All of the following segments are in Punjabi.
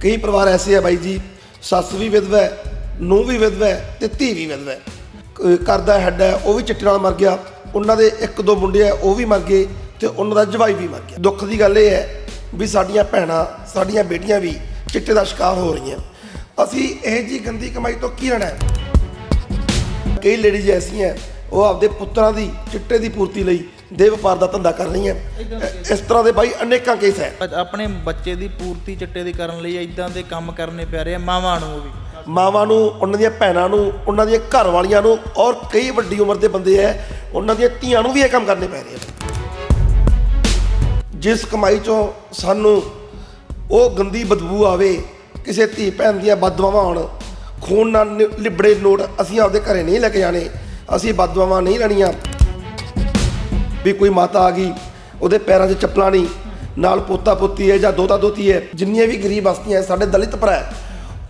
ਕਈ ਪਰਿਵਾਰ ਐਸੇ ਆ ਬਾਈ ਜੀ, ਸੱਸ ਵੀ ਵਿਧਵਾ ਹੈ, ਨੂੰਹ ਵੀ ਵਿਧਵਾ ਹੈ ਤੇ ਧੀ ਵੀ ਵਿਧਵਾ ਹੈ। ਕ- ਘਰ ਦਾ ਹੈੱਡ ਹੈ, ਉਹ ਵੀ ਚਿੱਟੇ ਨਾਲ ਮਰ ਗਿਆ, ਉਹਨਾਂ ਦੇ ਇੱਕ ਦੋ ਮੁੰਡੇ ਆ ਉਹ ਵੀ ਮਰ ਗਏ ਤੇ ਉਹਨਾਂ ਦਾ ਜਵਾਈ ਵੀ ਮਰ ਗਿਆ। ਦੁੱਖ ਦੀ ਗੱਲ ਇਹ ਹੈ ਵੀ ਸਾਡੀਆਂ ਭੈਣਾਂ, ਸਾਡੀਆਂ ਬੇਟੀਆਂ ਵੀ ਚਿੱਟੇ ਦਾ ਸ਼ਿਕਾਰ ਹੋ ਰਹੀਆਂ। ਅਸੀਂ ਇਹ ਜੀ ਗੰਦੀ ਕਮਾਈ ਤੋਂ ਕੀ ਲੈਣਾ ਹੈ? ਕਈ ਲੇਡੀਜ਼ ਐਸੀਆਂ, ਉਹ ਆਪਦੇ ਪੁੱਤਰਾਂ ਦੀ, ਚਿੱਟੇ ਦੀ ਪੂਰਤੀ ਲਈ ਦੇ ਵਪਾਰ ਦਾ ਧੰਦਾ ਕਰ ਰਹੀਆਂ ਇਸ ਤਰ੍ਹਾਂ ਦੇ ਬਾਈ ਅਨੇਕਾਂ ਕੇਸ ਹੈ। ਆਪਣੇ ਬੱਚੇ ਦੀ ਪੂਰਤੀ ਚਿੱਟੇ ਦੀ ਕਰਨ ਲਈ ਇਦਾਂ ਦੇ ਕੰਮ ਕਰਨੇ ਪੈ ਰਹੇ ਆ ਮਾਵਾਂ ਨੂੰ ਉਹ ਵੀ। ਮਾਵਾਂ ਨੂੰ ਉਹਨਾਂ ਦੀਆਂ ਭੈਣਾਂ ਨੂੰ ਉਹਨਾਂ ਦੀਆਂ ਘਰ ਵਾਲੀਆਂ ਨੂੰ ਔਰ ਕਈ ਵੱਡੀ ਉਮਰ ਦੇ ਬੰਦੇ ਐ ਉਹਨਾਂ ਦੀਆਂ ਧੀਆਂ ਨੂੰ ਵੀ ਇਹ ਕੰਮ ਕਰਨੇ ਪੈ ਰਹੇ ਆ ਜਿਸ ਕਮਾਈ ਚੋਂ ਸਾਨੂੰ ਉਹ ਗੰਦੀ ਬਦਬੂ ਆਵੇ ਕਿਸੇ ਧੀ ਭੈਣ ਦੀਆਂ ਬਦਦੁਆਵਾਂ ਹੋਣ ਖੂਨ ਨਾਲ ਲਿਬੜੇ ਨੋਟ ਅਸੀਂ ਆਪਦੇ ਘਰੇ ਨਹੀਂ ਲੈ ਕੇ ਜਾਣੇ ਅਸੀਂ ਬਦਦੁਆਵਾਂ ਨਹੀਂ ਲੈਣੀਆਂ। ਵੀ ਕੋਈ ਮਾਤਾ ਆ ਗਈ ਉਹਦੇ ਪੈਰਾਂ 'ਚ ਚੱਪਲਾਂ ਨਹੀਂ ਨਾਲ ਪੋਤਾ ਪੋਤੀ ਹੈ ਜਾਂ ਦੋਤਾ ਦੋਤੀ ਹੈ ਜਿੰਨੀਆਂ ਵੀ ਗਰੀਬ ਬਸਤੀਆਂ ਹੈ, ਸਾਡੇ ਦਲਿਤ ਭਰਾ ਹੈ,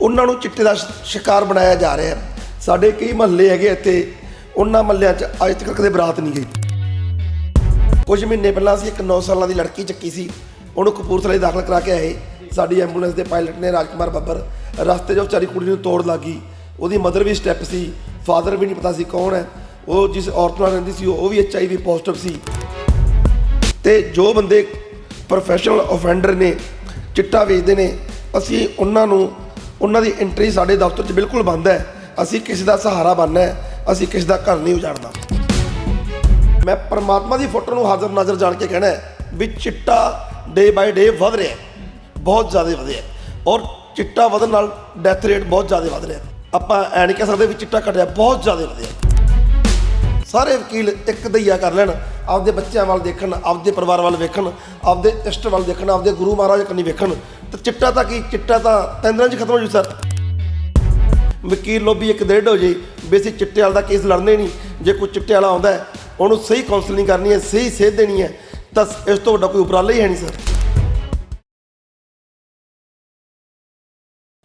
ਉਹਨਾਂ ਨੂੰ ਚਿੱਟੇ ਦਾ ਸ਼ਿਕਾਰ ਬਣਾਇਆ ਜਾ ਰਿਹਾ ਹੈ। ਸਾਡੇ ਕਈ ਮਹੱਲੇ ਹੈਗੇ ਇੱਥੇ ਉਹਨਾਂ ਮਹੱਲਿਆਂ 'ਚ ਅੱਜ ਤੱਕ ਕਦੇ ਬਰਾਤ ਨਹੀਂ ਗਈ। ਕੁਝ ਮਹੀਨੇ ਪਹਿਲਾਂ ਅਸੀਂ ਇੱਕ 9 ਸਾਲਾਂ ਦੀ ਲੜਕੀ ਚੱਕੀ ਸੀ ਉਹਨੂੰ ਕਪੂਰਥਲੇ ਦਾਖਲ ਕਰਾ ਕੇ ਆਏ। ਸਾਡੀ ਐਂਬੂਲੈਂਸ ਦੇ ਪਾਇਲਟ ਨੇ ਰਾਜਕੁਮਾਰ ਬੱਬਰ ਰਸਤੇ 'ਚ ਉਹ ਵਿਚਾਰੀ ਕੁੜੀ ਨੂੰ ਤੋੜ ਲੱਗੀ ਉਹਦੀ ਮਦਰ ਵੀ ਸਟੈਪ ਸੀ ਫਾਦਰ ਵੀ ਨਹੀਂ ਪਤਾ ਸੀ ਕੌਣ ਹੈ। ਉਹ ਜਿਸ ਔਰਤ ਨਾਲ ਰਹਿੰਦੀ ਸੀ, ਉਹ ਵੀ ਐਚਆਈਵੀ ਪੋਜ਼ਿਟਿਵ ਸੀ। ਤੇ ਜੋ ਬੰਦੇ ਪ੍ਰੋਫੈਸ਼ਨਲ ਆਫੈਂਡਰ ਨੇ, ਚਿੱਟਾ ਵੇਚਦੇ ਨੇ, ਅਸੀਂ ਉਹਨਾਂ ਨੂੰ, ਉਹਨਾਂ ਦੀ ਐਂਟਰੀ ਸਾਡੇ ਦਫ਼ਤਰ 'ਚ ਬਿਲਕੁਲ ਬੰਦ ਹੈ। ਅਸੀਂ ਕਿਸੇ ਦਾ ਸਹਾਰਾ ਬਣਨਾ ਹੈ, ਅਸੀਂ ਕਿਸੇ ਦਾ ਘਰ ਨਹੀਂ ਉਜਾੜਨਾ। ਮੈਂ ਪਰਮਾਤਮਾ ਦੀ ਫੋਟੋ ਨੂੰ ਹਾਜ਼ਰ ਨਜ਼ਰ ਜਾਣ ਕੇ ਕਹਿਣਾ ਵੀ ਚਿੱਟਾ ਡੇ ਬਾਈ ਡੇ ਵਧ ਰਿਹਾ ਬਹੁਤ ਜ਼ਿਆਦਾ ਵਧਿਆ ਔਰ ਚਿੱਟਾ ਵਧਣ ਨਾਲ ਡੈਥ ਰੇਟ ਬਹੁਤ ਜ਼ਿਆਦਾ ਵਧ ਰਿਹਾ ਆਪਾਂ ਐ ਨਹੀਂ ਕਹਿ ਸਕਦੇ ਵੀ ਚਿੱਟਾ ਘਟਿਆ ਬਹੁਤ ਜ਼ਿਆਦਾ ਵਧਿਆ ਸਾਰੇ ਵਕੀਲ ਇੱਕ ਦਈਆ ਕਰ ਲੈਣ, ਆਪਦੇ ਬੱਚਿਆਂ ਵੱਲ ਦੇਖਣ, ਆਪਦੇ ਪਰਿਵਾਰ ਵੱਲ ਵੇਖਣ, ਆਪਦੇ ਇਸ਼ਟ ਵੱਲ ਦੇਖਣ, ਆਪਦੇ ਗੁਰੂ ਮਹਾਰਾਜ ਕੰਨੀ ਵੇਖਣ। ਤੇ ਚਿੱਟਾ ਤਾਂ ਕੀ? ਚਿੱਟਾ ਤਾਂ ਤਿੰਨ ਦਿਨਾਂ 'ਚ ਖਤਮ ਹੋ ਜੂ ਸਰ। ਵਕੀਲ ਲੋਬੀ ਇੱਕ ਡੇਢ ਹੋ ਜੇ, ਵੀ ਅਸੀਂ ਚਿੱਟੇ ਵਾਲਾ ਦਾ ਕੇਸ ਲੜਨੇ ਨਹੀਂ। ਜੇ ਕੋਈ ਚਿੱਟੇ ਵਾਲਾ ਆਉਂਦਾ ਉਹਨੂੰ ਸਹੀ ਕਾਉਂਸਲਿੰਗ ਕਰਨੀ ਹੈ, ਸਹੀ ਸੇਧ ਦੇਣੀ ਹੈ, ਤਾਂ ਇਸ ਤੋਂ ਵੱਡਾ ਕੋਈ ਉਪਰਾਲਾ ਹੀ ਹੈ ਨਹੀਂ ਸਰ।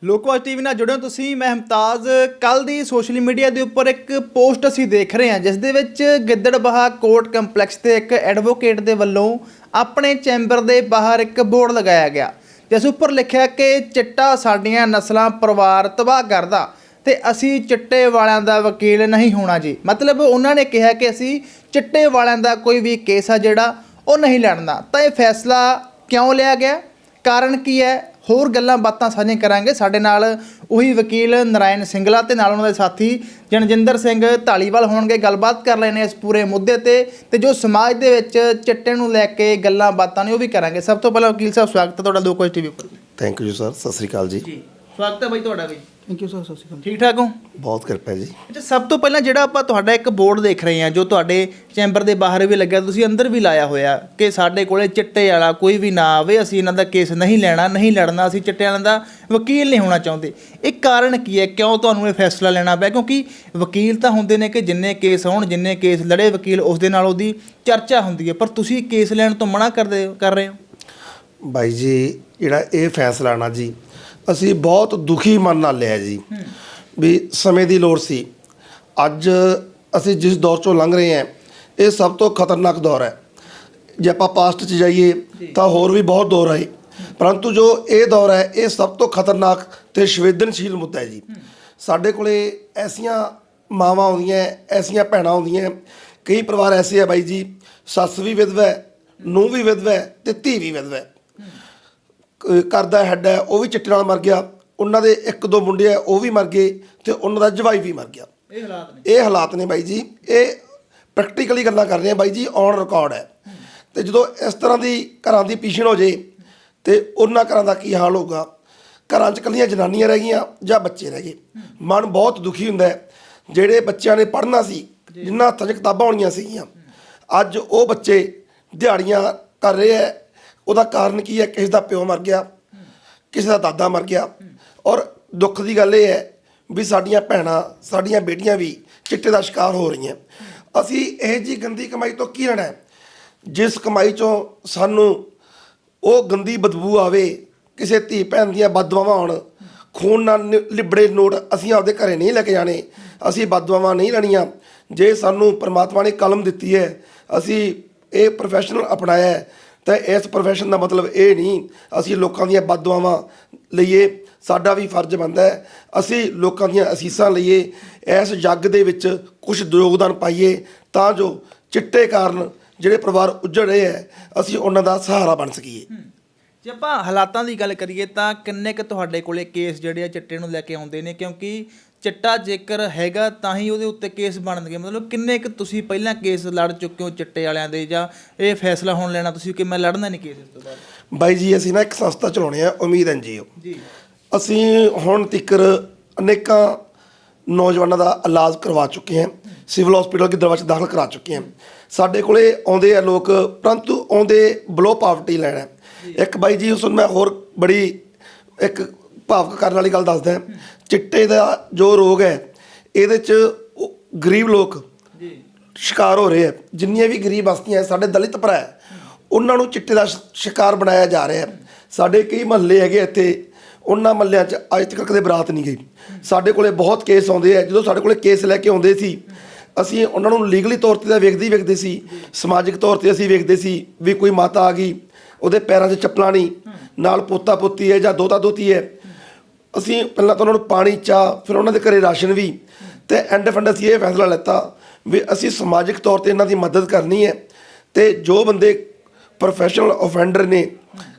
ਲੋਕਵਾਜ ਟੀਵੀ ਨਾਲ ਜੁੜਿਓ ਤੁਸੀਂ, ਮੈਂ ਹਮਤਾਜ਼। ਕੱਲ ਦੀ ਸੋਸ਼ਲ ਮੀਡੀਆ ਦੇ ਉੱਪਰ ਇੱਕ ਪੋਸਟ ਅਸੀਂ ਦੇਖ ਰਹੇ ਹਾਂ, ਜਿਸ ਦੇ ਵਿੱਚ ਗਿੱਦੜਬਾਹਾ ਕੋਰਟ ਕੰਪਲੈਕਸ ਤੇ ਇੱਕ ਐਡਵੋਕੇਟ ਦੇ ਵੱਲੋਂ ਆਪਣੇ ਚੈਂਬਰ ਦੇ ਬਾਹਰ ਇੱਕ ਬੋਰਡ ਲਗਾਇਆ ਗਿਆ, ਜਿਸ ਉੱਪਰ ਲਿਖਿਆ ਕਿ ਚਿੱਟਾ ਸਾਡੀਆਂ ਨਸਲਾਂ ਪਰਿਵਾਰ ਤਬਾਹ ਕਰਦਾ ਤੇ ਅਸੀਂ ਚਿੱਟੇ ਵਾਲਿਆਂ ਦਾ ਵਕੀਲ ਨਹੀਂ ਹੋਣਾ ਜੀ। ਮਤਲਬ ਉਹਨਾਂ ਨੇ ਕਿਹਾ ਕਿ ਅਸੀਂ ਚਿੱਟੇ ਵਾਲਿਆਂ ਦਾ ਕੋਈ ਵੀ ਕੇਸ ਆ ਜਿਹੜਾ ਉਹ ਨਹੀਂ ਲੜਨਾ। ਤਾਂ ਇਹ ਫੈਸਲਾ ਕਿਉਂ ਲਿਆ ਗਿਆ? ਕਾਰਨ ਕੀ ਹੈ? ਹੋਰ ਗੱਲਾਂ ਬਾਤਾਂ ਸਾਂਝੀਆਂ ਕਰਾਂਗੇ। ਸਾਡੇ ਨਾਲ ਉਹੀ ਵਕੀਲ ਨਰਾਇਣ ਸਿੰਗਲਾ ਤੇ ਨਾਲ ਉਹਨਾਂ ਦੇ ਸਾਥੀ ਜਨਜਿੰਦਰ ਸਿੰਘ ਢਾਲੀਵਾਲ ਹੋਣਗੇ। ਗੱਲਬਾਤ ਕਰ ਲੈਣੇ ਇਸ ਪੂਰੇ ਮੁੱਦੇ ਤੇ ਤੇ ਜੋ ਸਮਾਜ ਦੇ ਵਿੱਚ ਚਿੱਟੇ ਨੂੰ ਲੈ ਕੇ ਗੱਲਾਂ ਬਾਤਾਂ ਨੇ ਉਹ ਵੀ ਕਰਾਂਗੇ। ਸਭ ਤੋਂ ਪਹਿਲਾਂ ਵਕੀਲ ਸਾਹਿਬ ਸਵਾਗਤ ਹੈ ਤੁਹਾਡਾ ਲੋਕੋਜ ਟੀਵੀ ਉੱਪਰ। ਥੈਂਕ ਯੂ ਸਰ ਸਤਿ ਸ੍ਰੀ ਅਕਾਲ ਜੀ। ਜੀ ਸਵਾਗਤ ਹੈ ਬਾਈ ਤੁਹਾਡਾ ਵੀ। ਥੈਂਕ ਯੂ ਸਰ ਸਤਿ ਸ਼੍ਰੀ ਅਕਾਲ। ਠੀਕ ਠਾਕ ਹੋ? ਬਹੁਤ ਕਿਰਪਾ ਜੀ। ਅੱਛਾ ਸਭ ਤੋਂ ਪਹਿਲਾਂ ਜਿਹੜਾ ਆਪਾਂ ਤੁਹਾਡਾ ਇੱਕ ਬੋਰਡ ਦੇਖ ਰਹੇ ਹਾਂ ਜੋ ਤੁਹਾਡੇ ਚੈਂਬਰ ਦੇ ਬਾਹਰ ਵੀ ਲੱਗਿਆ ਤੁਸੀਂ ਅੰਦਰ ਵੀ ਲਾਇਆ ਹੋਇਆ ਕਿ ਸਾਡੇ ਕੋਲੇ ਚਿੱਟੇ ਵਾਲਾ ਕੋਈ ਵੀ ਨਾ ਆਵੇ ਅਸੀਂ ਇਹਨਾਂ ਦਾ ਕੇਸ ਨਹੀਂ ਲੈਣਾ ਨਹੀਂ ਲੜਨਾ ਅਸੀਂ ਚਿੱਟੇ ਵਾਲਿਆਂ ਦਾ ਵਕੀਲ ਨਹੀਂ ਹੋਣਾ ਚਾਹੁੰਦੇ। ਇਹ ਕਾਰਨ ਕੀ ਹੈ? ਕਿਉਂ ਤੁਹਾਨੂੰ ਇਹ ਫੈਸਲਾ ਲੈਣਾ ਪਿਆ? ਕਿਉਂਕਿ ਵਕੀਲ ਤਾਂ ਹੁੰਦੇ ਨੇ ਕਿ ਜਿੰਨੇ ਕੇਸ ਹੋਣ ਜਿੰਨੇ ਕੇਸ ਲੜੇ ਵਕੀਲ ਉਸ ਦੇ ਨਾਲ ਉਹਦੀ ਚਰਚਾ ਹੁੰਦੀ ਹੈ। ਪਰ ਤੁਸੀਂ ਕੇਸ ਲੈਣ ਤੋਂ ਮਨਾ ਕਰਦੇ ਕਰ ਰਹੇ ਹੋ? ਬਾਈ ਜੀ ਜਿਹੜਾ ਇਹ ਫੈਸਲਾ ਨਾ ਜੀ ਅਸੀਂ ਬਹੁਤ ਦੁਖੀ ਮਨ ਨਾਲ ਲਿਆ ਜੀ। ਵੀ ਸਮੇਂ ਦੀ ਲੋੜ ਸੀ। ਅੱਜ ਅਸੀਂ ਜਿਸ ਦੌਰ ਚੋਂ ਲੰਘ ਰਹੇ ਹਾਂ ਇਹ ਸਭ ਤੋਂ ਖਤਰਨਾਕ ਦੌਰ ਹੈ। ਜੇ ਆਪਾਂ ਪਾਸਟ 'ਚ ਜਾਈਏ ਤਾਂ ਹੋਰ ਵੀ ਬਹੁਤ ਦੌਰ ਆਏ। ਪਰੰਤੂ ਜੋ ਇਹ ਦੌਰ ਹੈ ਇਹ ਸਭ ਤੋਂ ਖਤਰਨਾਕ ਤੇ ਸੰਵੇਦਨਸ਼ੀਲ ਮੁੱਦਾ ਹੈ ਜੀ। ਸਾਡੇ ਕੋਲੇ ਐਸੀਆਂ ਮਾਵਾਂ ਆਉਂਦੀਆਂ ਐਸੀਆਂ ਭੈਣਾਂ ਆਉਂਦੀਆਂ। ਕਈ ਪਰਿਵਾਰ ਐਸੇ ਆ ਬਾਈ ਜੀ ਸੱਸ ਵੀ ਵਿਧਵਾ ਹੈ ਨੂੰਹ ਵੀ ਵਿਧਵਾ ਹੈ ਤੇ ਧੀ ਵੀ ਵਿਧਵਾ ਹੈ। ਘਰ ਦਾ ਹੈੱਡ ਹੈ ਉਹ ਵੀ ਚਿੱਟੇ ਨਾਲ ਮਰ ਗਿਆ। ਉਹਨਾਂ ਦੇ ਇੱਕ ਦੋ ਮੁੰਡੇ ਆ ਉਹ ਵੀ ਮਰ ਗਏ ਤੇ ਉਹਨਾਂ ਦਾ ਜਵਾਈ ਵੀ ਮਰ ਗਿਆ। ਇਹ ਹਾਲਾਤ ਨੇ। ਇਹ ਹਾਲਾਤ ਨੇ ਬਾਈ ਜੀ। ਇਹ ਪ੍ਰੈਕਟੀਕਲੀ ਗੱਲਾਂ ਕਰ ਰਹੇ ਆ ਬਾਈ ਜੀ ਔਨ ਰਿਕਾਰਡ ਹੈ। ਤੇ ਜਦੋਂ ਇਸ ਤਰ੍ਹਾਂ ਦੀ ਘਰਾਂ ਦੀ ਪੀਛਣ ਹੋ ਜੇ ਤੇ ਉਹਨਾਂ ਘਰਾਂ ਦਾ ਕੀ ਹਾਲ ਹੋਊਗਾ? ਘਰਾਂ 'ਚ ਕੱਲੀਆਂ ਜਨਾਨੀਆਂ ਰਹਿ ਗਈਆਂ ਜਾਂ ਬੱਚੇ ਰਹਿ ਗਏ? ਮਨ ਬਹੁਤ ਦੁਖੀ ਹੁੰਦਾ ਹੈ। ਜਿਹੜੇ ਬੱਚਿਆਂ ਨੇ ਪੜ੍ਹਨਾ ਸੀ ਜਿਨ੍ਹਾਂ ਹੱਥਾਂ 'ਚ ਕਿਤਾਬਾਂ ਹੋਣੀਆਂ ਸੀਗੀਆਂ ਅੱਜ ਉਹ ਬੱਚੇ ਦਿਹਾੜੀਆਂ ਕਰ ਰਹੇ ਹੈ ਉਹਦਾ ਕਾਰਨ ਕੀ ਹੈ? ਕਿਸੇ ਦਾ ਪਿਓ ਮਰ ਗਿਆ, ਕਿਸੇ ਦਾ ਦਾਦਾ ਮਰ ਗਿਆ। ਔਰ ਦੁੱਖ ਦੀ ਗੱਲ ਇਹ ਹੈ ਵੀ ਸਾਡੀਆਂ ਭੈਣਾਂ, ਸਾਡੀਆਂ ਬੇਟੀਆਂ ਵੀ ਚਿੱਟੇ ਦਾ ਸ਼ਿਕਾਰ ਹੋ ਰਹੀਆਂ। ਅਸੀਂ ਇਹ ਜੀ ਗੰਦੀ ਕਮਾਈ ਤੋਂ ਕੀ ਲੈਣਾ ਜਿਸ ਕਮਾਈ ਚੋਂ ਸਾਨੂੰ ਉਹ ਗੰਦੀ ਬਦਬੂ ਆਵੇ, ਕਿਸੇ ਧੀ ਭੈਣ ਦੀਆਂ ਬਦਦੁਆਵਾਂ ਆਉਣ, ਖੂਨ ਨਾਲ ਨਿ- ਲਿਬੜੇ ਨੋਟ ਅਸੀਂ ਆਪਦੇ ਘਰੇ ਨਹੀਂ ਲੈ ਕੇ ਜਾਣੇ। ਅਸੀਂ ਬਦਦੁਆਵਾਂ ਨਹੀਂ ਲੈਣੀਆਂ। ਜੇ ਸਾਨੂੰ ਪਰਮਾਤਮਾ ਨੇ ਕਲਮ ਦਿੱਤੀ ਹੈ, ਅਸੀਂ ਇਹ ਪ੍ਰੋਫੈਸ਼ਨਲ ਅਪਣਾਇਆ ਹੈ ਤਾਂ ਇਸ profession ਦਾ ਮਤਲਬ ਇਹ ਨਹੀਂ, ਅਸੀਂ ਲੋਕਾਂ ਦੀਆਂ ਬਦਦੁਆਵਾਂ ਲਈਏ, ਸਾਡਾ ਵੀ ਫਰਜ਼ ਬਣਦਾ ਹੈ, ਅਸੀਂ ਲੋਕਾਂ ਦੀਆਂ ਅਸੀਸਾਂ ਲਈਏ, ਇਸ ਜੱਗ ਦੇ ਵਿੱਚ ਕੁਝ ਯੋਗਦਾਨ ਪਾਈਏ, ਤਾਂ ਜੋ ਚਿੱਟੇ ਕਾਰਨ ਜਿਹੜੇ ਪਰਿਵਾਰ ਉੱਜੜ ਰਹੇ ਹੈ, ਅਸੀਂ ਉਹਨਾਂ ਦਾ ਸਹਾਰਾ ਬਣ ਸਕੀਏ। ਜੇ ਆਪਾਂ ਹਾਲਾਤਾਂ ਦੀ ਗੱਲ ਕਰੀਏ ਤਾਂ ਕਿੰਨੇ ਕੁ ਤੁਹਾਡੇ ਕੋਲੇ ਕੇਸ ਜਿਹੜੇ ਆ ਚਿੱਟੇ ਨੂੰ ਲੈ ਕੇ ਆਉਂਦੇ ਨੇ? ਕਿਉਂਕਿ ਚਿੱਟਾ ਜੇਕਰ ਹੈਗਾ ਤਾਂ ਹੀ ਉਹਦੇ ਉੱਤੇ ਕੇਸ ਬਣਨਗੇ। ਮਤਲਬ ਕਿੰਨੇ ਕੁ ਤੁਸੀਂ ਪਹਿਲਾਂ ਕੇਸ ਲੜ ਚੁੱਕੇ ਹੋ ਚਿੱਟੇ ਵਾਲਿਆਂ ਦੇ ਜਾਂ ਇਹ ਫੈਸਲਾ ਹੁਣ ਲੈਣਾ ਤੁਸੀਂ ਕਿ ਮੈਂ ਲੜਨਾ ਨਹੀਂ ਕੇਸ ਇਸ ਤੋਂ ਬਾਅਦ? ਬਾਈ ਜੀ ਅਸੀਂ ਨਾ ਇੱਕ ਸੰਸਥਾ ਚਲਾਉਣੇ ਆ ਉਮੀਦ ਐਨਜੀਓ। ਜੀ। ਅਸੀਂ ਹੁਣ ਤੱਕਰ ਅਨੇਕਾਂ ਨੌਜਵਾਨਾਂ ਦਾ ਇਲਾਜ ਕਰਵਾ ਚੁੱਕੇ ਹਾਂ ਸਿਵਲ ਹਸਪੀਟਲ ਦੇ ਦਰਵਾਜ਼ੇ ਦਾਖਲ ਕਰਾ ਚੁੱਕੇ ਹਾਂ। ਸਾਡੇ ਕੋਲੇ ਆਉਂਦੇ ਆ ਲੋਕ ਪਰੰਤੂ ਆਉਂਦੇ ਬਲੋ ਪਾਵਰਟੀ ਲੈਣਾ। ਇੱਕ ਬਾਈ ਜੀ ਉਸ ਨੂੰ ਮੈਂ ਹੋਰ ਬੜੀ ਇੱਕ ਭਾਵਕ ਕਰਨ ਵਾਲੀ ਗੱਲ ਦੱਸਦਾ ਚਿੱਟੇ ਦਾ ਜੋ ਰੋਗ ਹੈ ਇਹਦੇ ਚ ਗਰੀਬ ਲੋਕ ਜੀ। ਸ਼ਿਕਾਰ ਹੋ ਰਹੇ ਆ ਜਿੰਨੀਆਂ ਵੀ ਗਰੀਬ ਬਸਤੀਆਂ ਸਾਡੇ ਦਲਿਤ ਭਰਾ ਹੈ, ਉਹਨਾਂ ਨੂੰ ਚਿੱਟੇ ਦਾ ਸ਼ਿਕਾਰ ਬਣਾਇਆ ਜਾ ਰਿਹਾ ਹੈ। ਸਾਡੇ ਕਈ ਮਹੱਲੇ ਹੈਗੇ ਇੱਥੇ ਉਹਨਾਂ ਮਹੱਲਿਆਂ 'ਚ ਅੱਜ ਤੱਕ ਕਦੇ ਬਰਾਤ ਨਹੀਂ ਗਈ। ਸਾਡੇ ਕੋਲੇ ਬਹੁਤ ਕੇਸ ਆਉਂਦੇ ਆ। ਜਦੋਂ ਸਾਡੇ ਕੋਲੇ ਕੇਸ ਲੈ ਕੇ ਆਉਂਦੇ ਸੀ ਅਸੀਂ ਉਹਨਾਂ ਨੂੰ ਲੀਗਲੀ ਤੌਰ ਤੇ ਤਾਂ ਵੇਖਦੇ ਹੀ ਵੇਖਦੇ ਸੀ ਸਮਾਜਿਕ ਤੌਰ ਤੇ ਅਸੀਂ ਵੇਖਦੇ ਸੀ ਵੀ ਕੋਈ ਮਾਤਾ ਆ ਗਈ ਉਹਦੇ ਪੈਰਾਂ 'ਚ ਚੱਪਲਾਂ ਨਹੀਂ ਨਾਲ ਪੋਤਾ ਪੋਤੀ ਹੈ ਜਾਂ ਦੋਤਾ ਦੋਤੀ ਹੈ ਅਸੀਂ ਪਹਿਲਾਂ ਤਾਂ ਉਹਨਾਂ ਨੂੰ ਪਾਣੀ, ਚਾਹ, ਫਿਰ ਉਹਨਾਂ ਦੇ ਘਰੇ ਰਾਸ਼ਨ ਵੀ ਤੇ ਐਂਡ ਫੰਡ ਅਸੀਂ ਇਹ ਫੈਸਲਾ ਲਿੱਤਾ ਵੀ ਅਸੀਂ ਸਮਾਜਿਕ ਤੌਰ ਤੇ ਇਹਨਾਂ ਦੀ ਮਦਦ ਕਰਨੀ ਹੈ ਤੇ ਜੋ ਬੰਦੇ ਪ੍ਰੋਫੈਸ਼ਨਲ ਆਫੈਂਡਰ ਨੇ,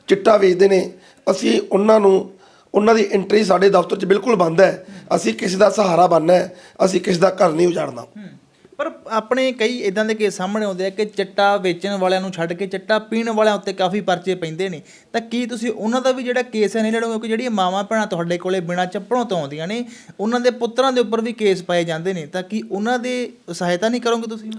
ਚਿੱਟਾ ਵੇਚਦੇ ਨੇ, ਅਸੀਂ ਉਹਨਾਂ ਨੂੰ, ਉਹਨਾਂ ਦੀ ਐਂਟਰੀ ਸਾਡੇ ਦਫ਼ਤਰ 'ਚ ਬਿਲਕੁਲ ਬੰਦ ਹੈ। ਅਸੀਂ ਕਿਸੇ ਦਾ ਸਹਾਰਾ ਬਣਨਾ ਹੈ, ਅਸੀਂ ਕਿਸੇ ਦਾ ਘਰ ਨਹੀਂ ਉਜਾੜਨਾ। ਪਰ ਆਪਣੇ ਕਈ ਇਦਾਂ ਦੇ ਕੇਸ ਸਾਹਮਣੇ ਆਉਂਦੇ ਆ ਕਿ ਚਿੱਟਾ ਵੇਚਣ ਵਾਲਿਆਂ ਨੂੰ ਛੱਡ ਕੇ ਚਿੱਟਾ ਪੀਣ ਵਾਲਿਆਂ ਉੱਤੇ ਕਾਫੀ ਪਰਚੇ ਪੈਂਦੇ ਨੇ। ਤਾਂ ਕੀ ਤੁਸੀਂ ਉਹਨਾਂ ਦਾ ਵੀ ਜਿਹੜਾ ਕੇਸ ਹੈ ਨਹੀਂ ਲੜੋਗੇ ਕਿਉਂਕਿ ਜਿਹੜੀਆਂ ਮਾਵਾਂ ਭੈਣਾਂ ਤੁਹਾਡੇ ਕੋਲੇ ਬਿਨਾਂ ਚੱਪਲੋਂ ਤੋਂ ਆਉਂਦੀਆਂ ਨੇ, ਉਹਨਾਂ ਦੇ ਪੁੱਤਰਾਂ ਦੇ ਉੱਪਰ ਵੀ ਕੇਸ ਪਾਏ ਜਾਂਦੇ ਨੇ। ਤਾਂ ਕੀ ਉਹਨਾਂ ਦੇ ਸਹਾਇਤਾ ਨਹੀਂ ਕਰੋਗੇ ਤੁਸੀਂ?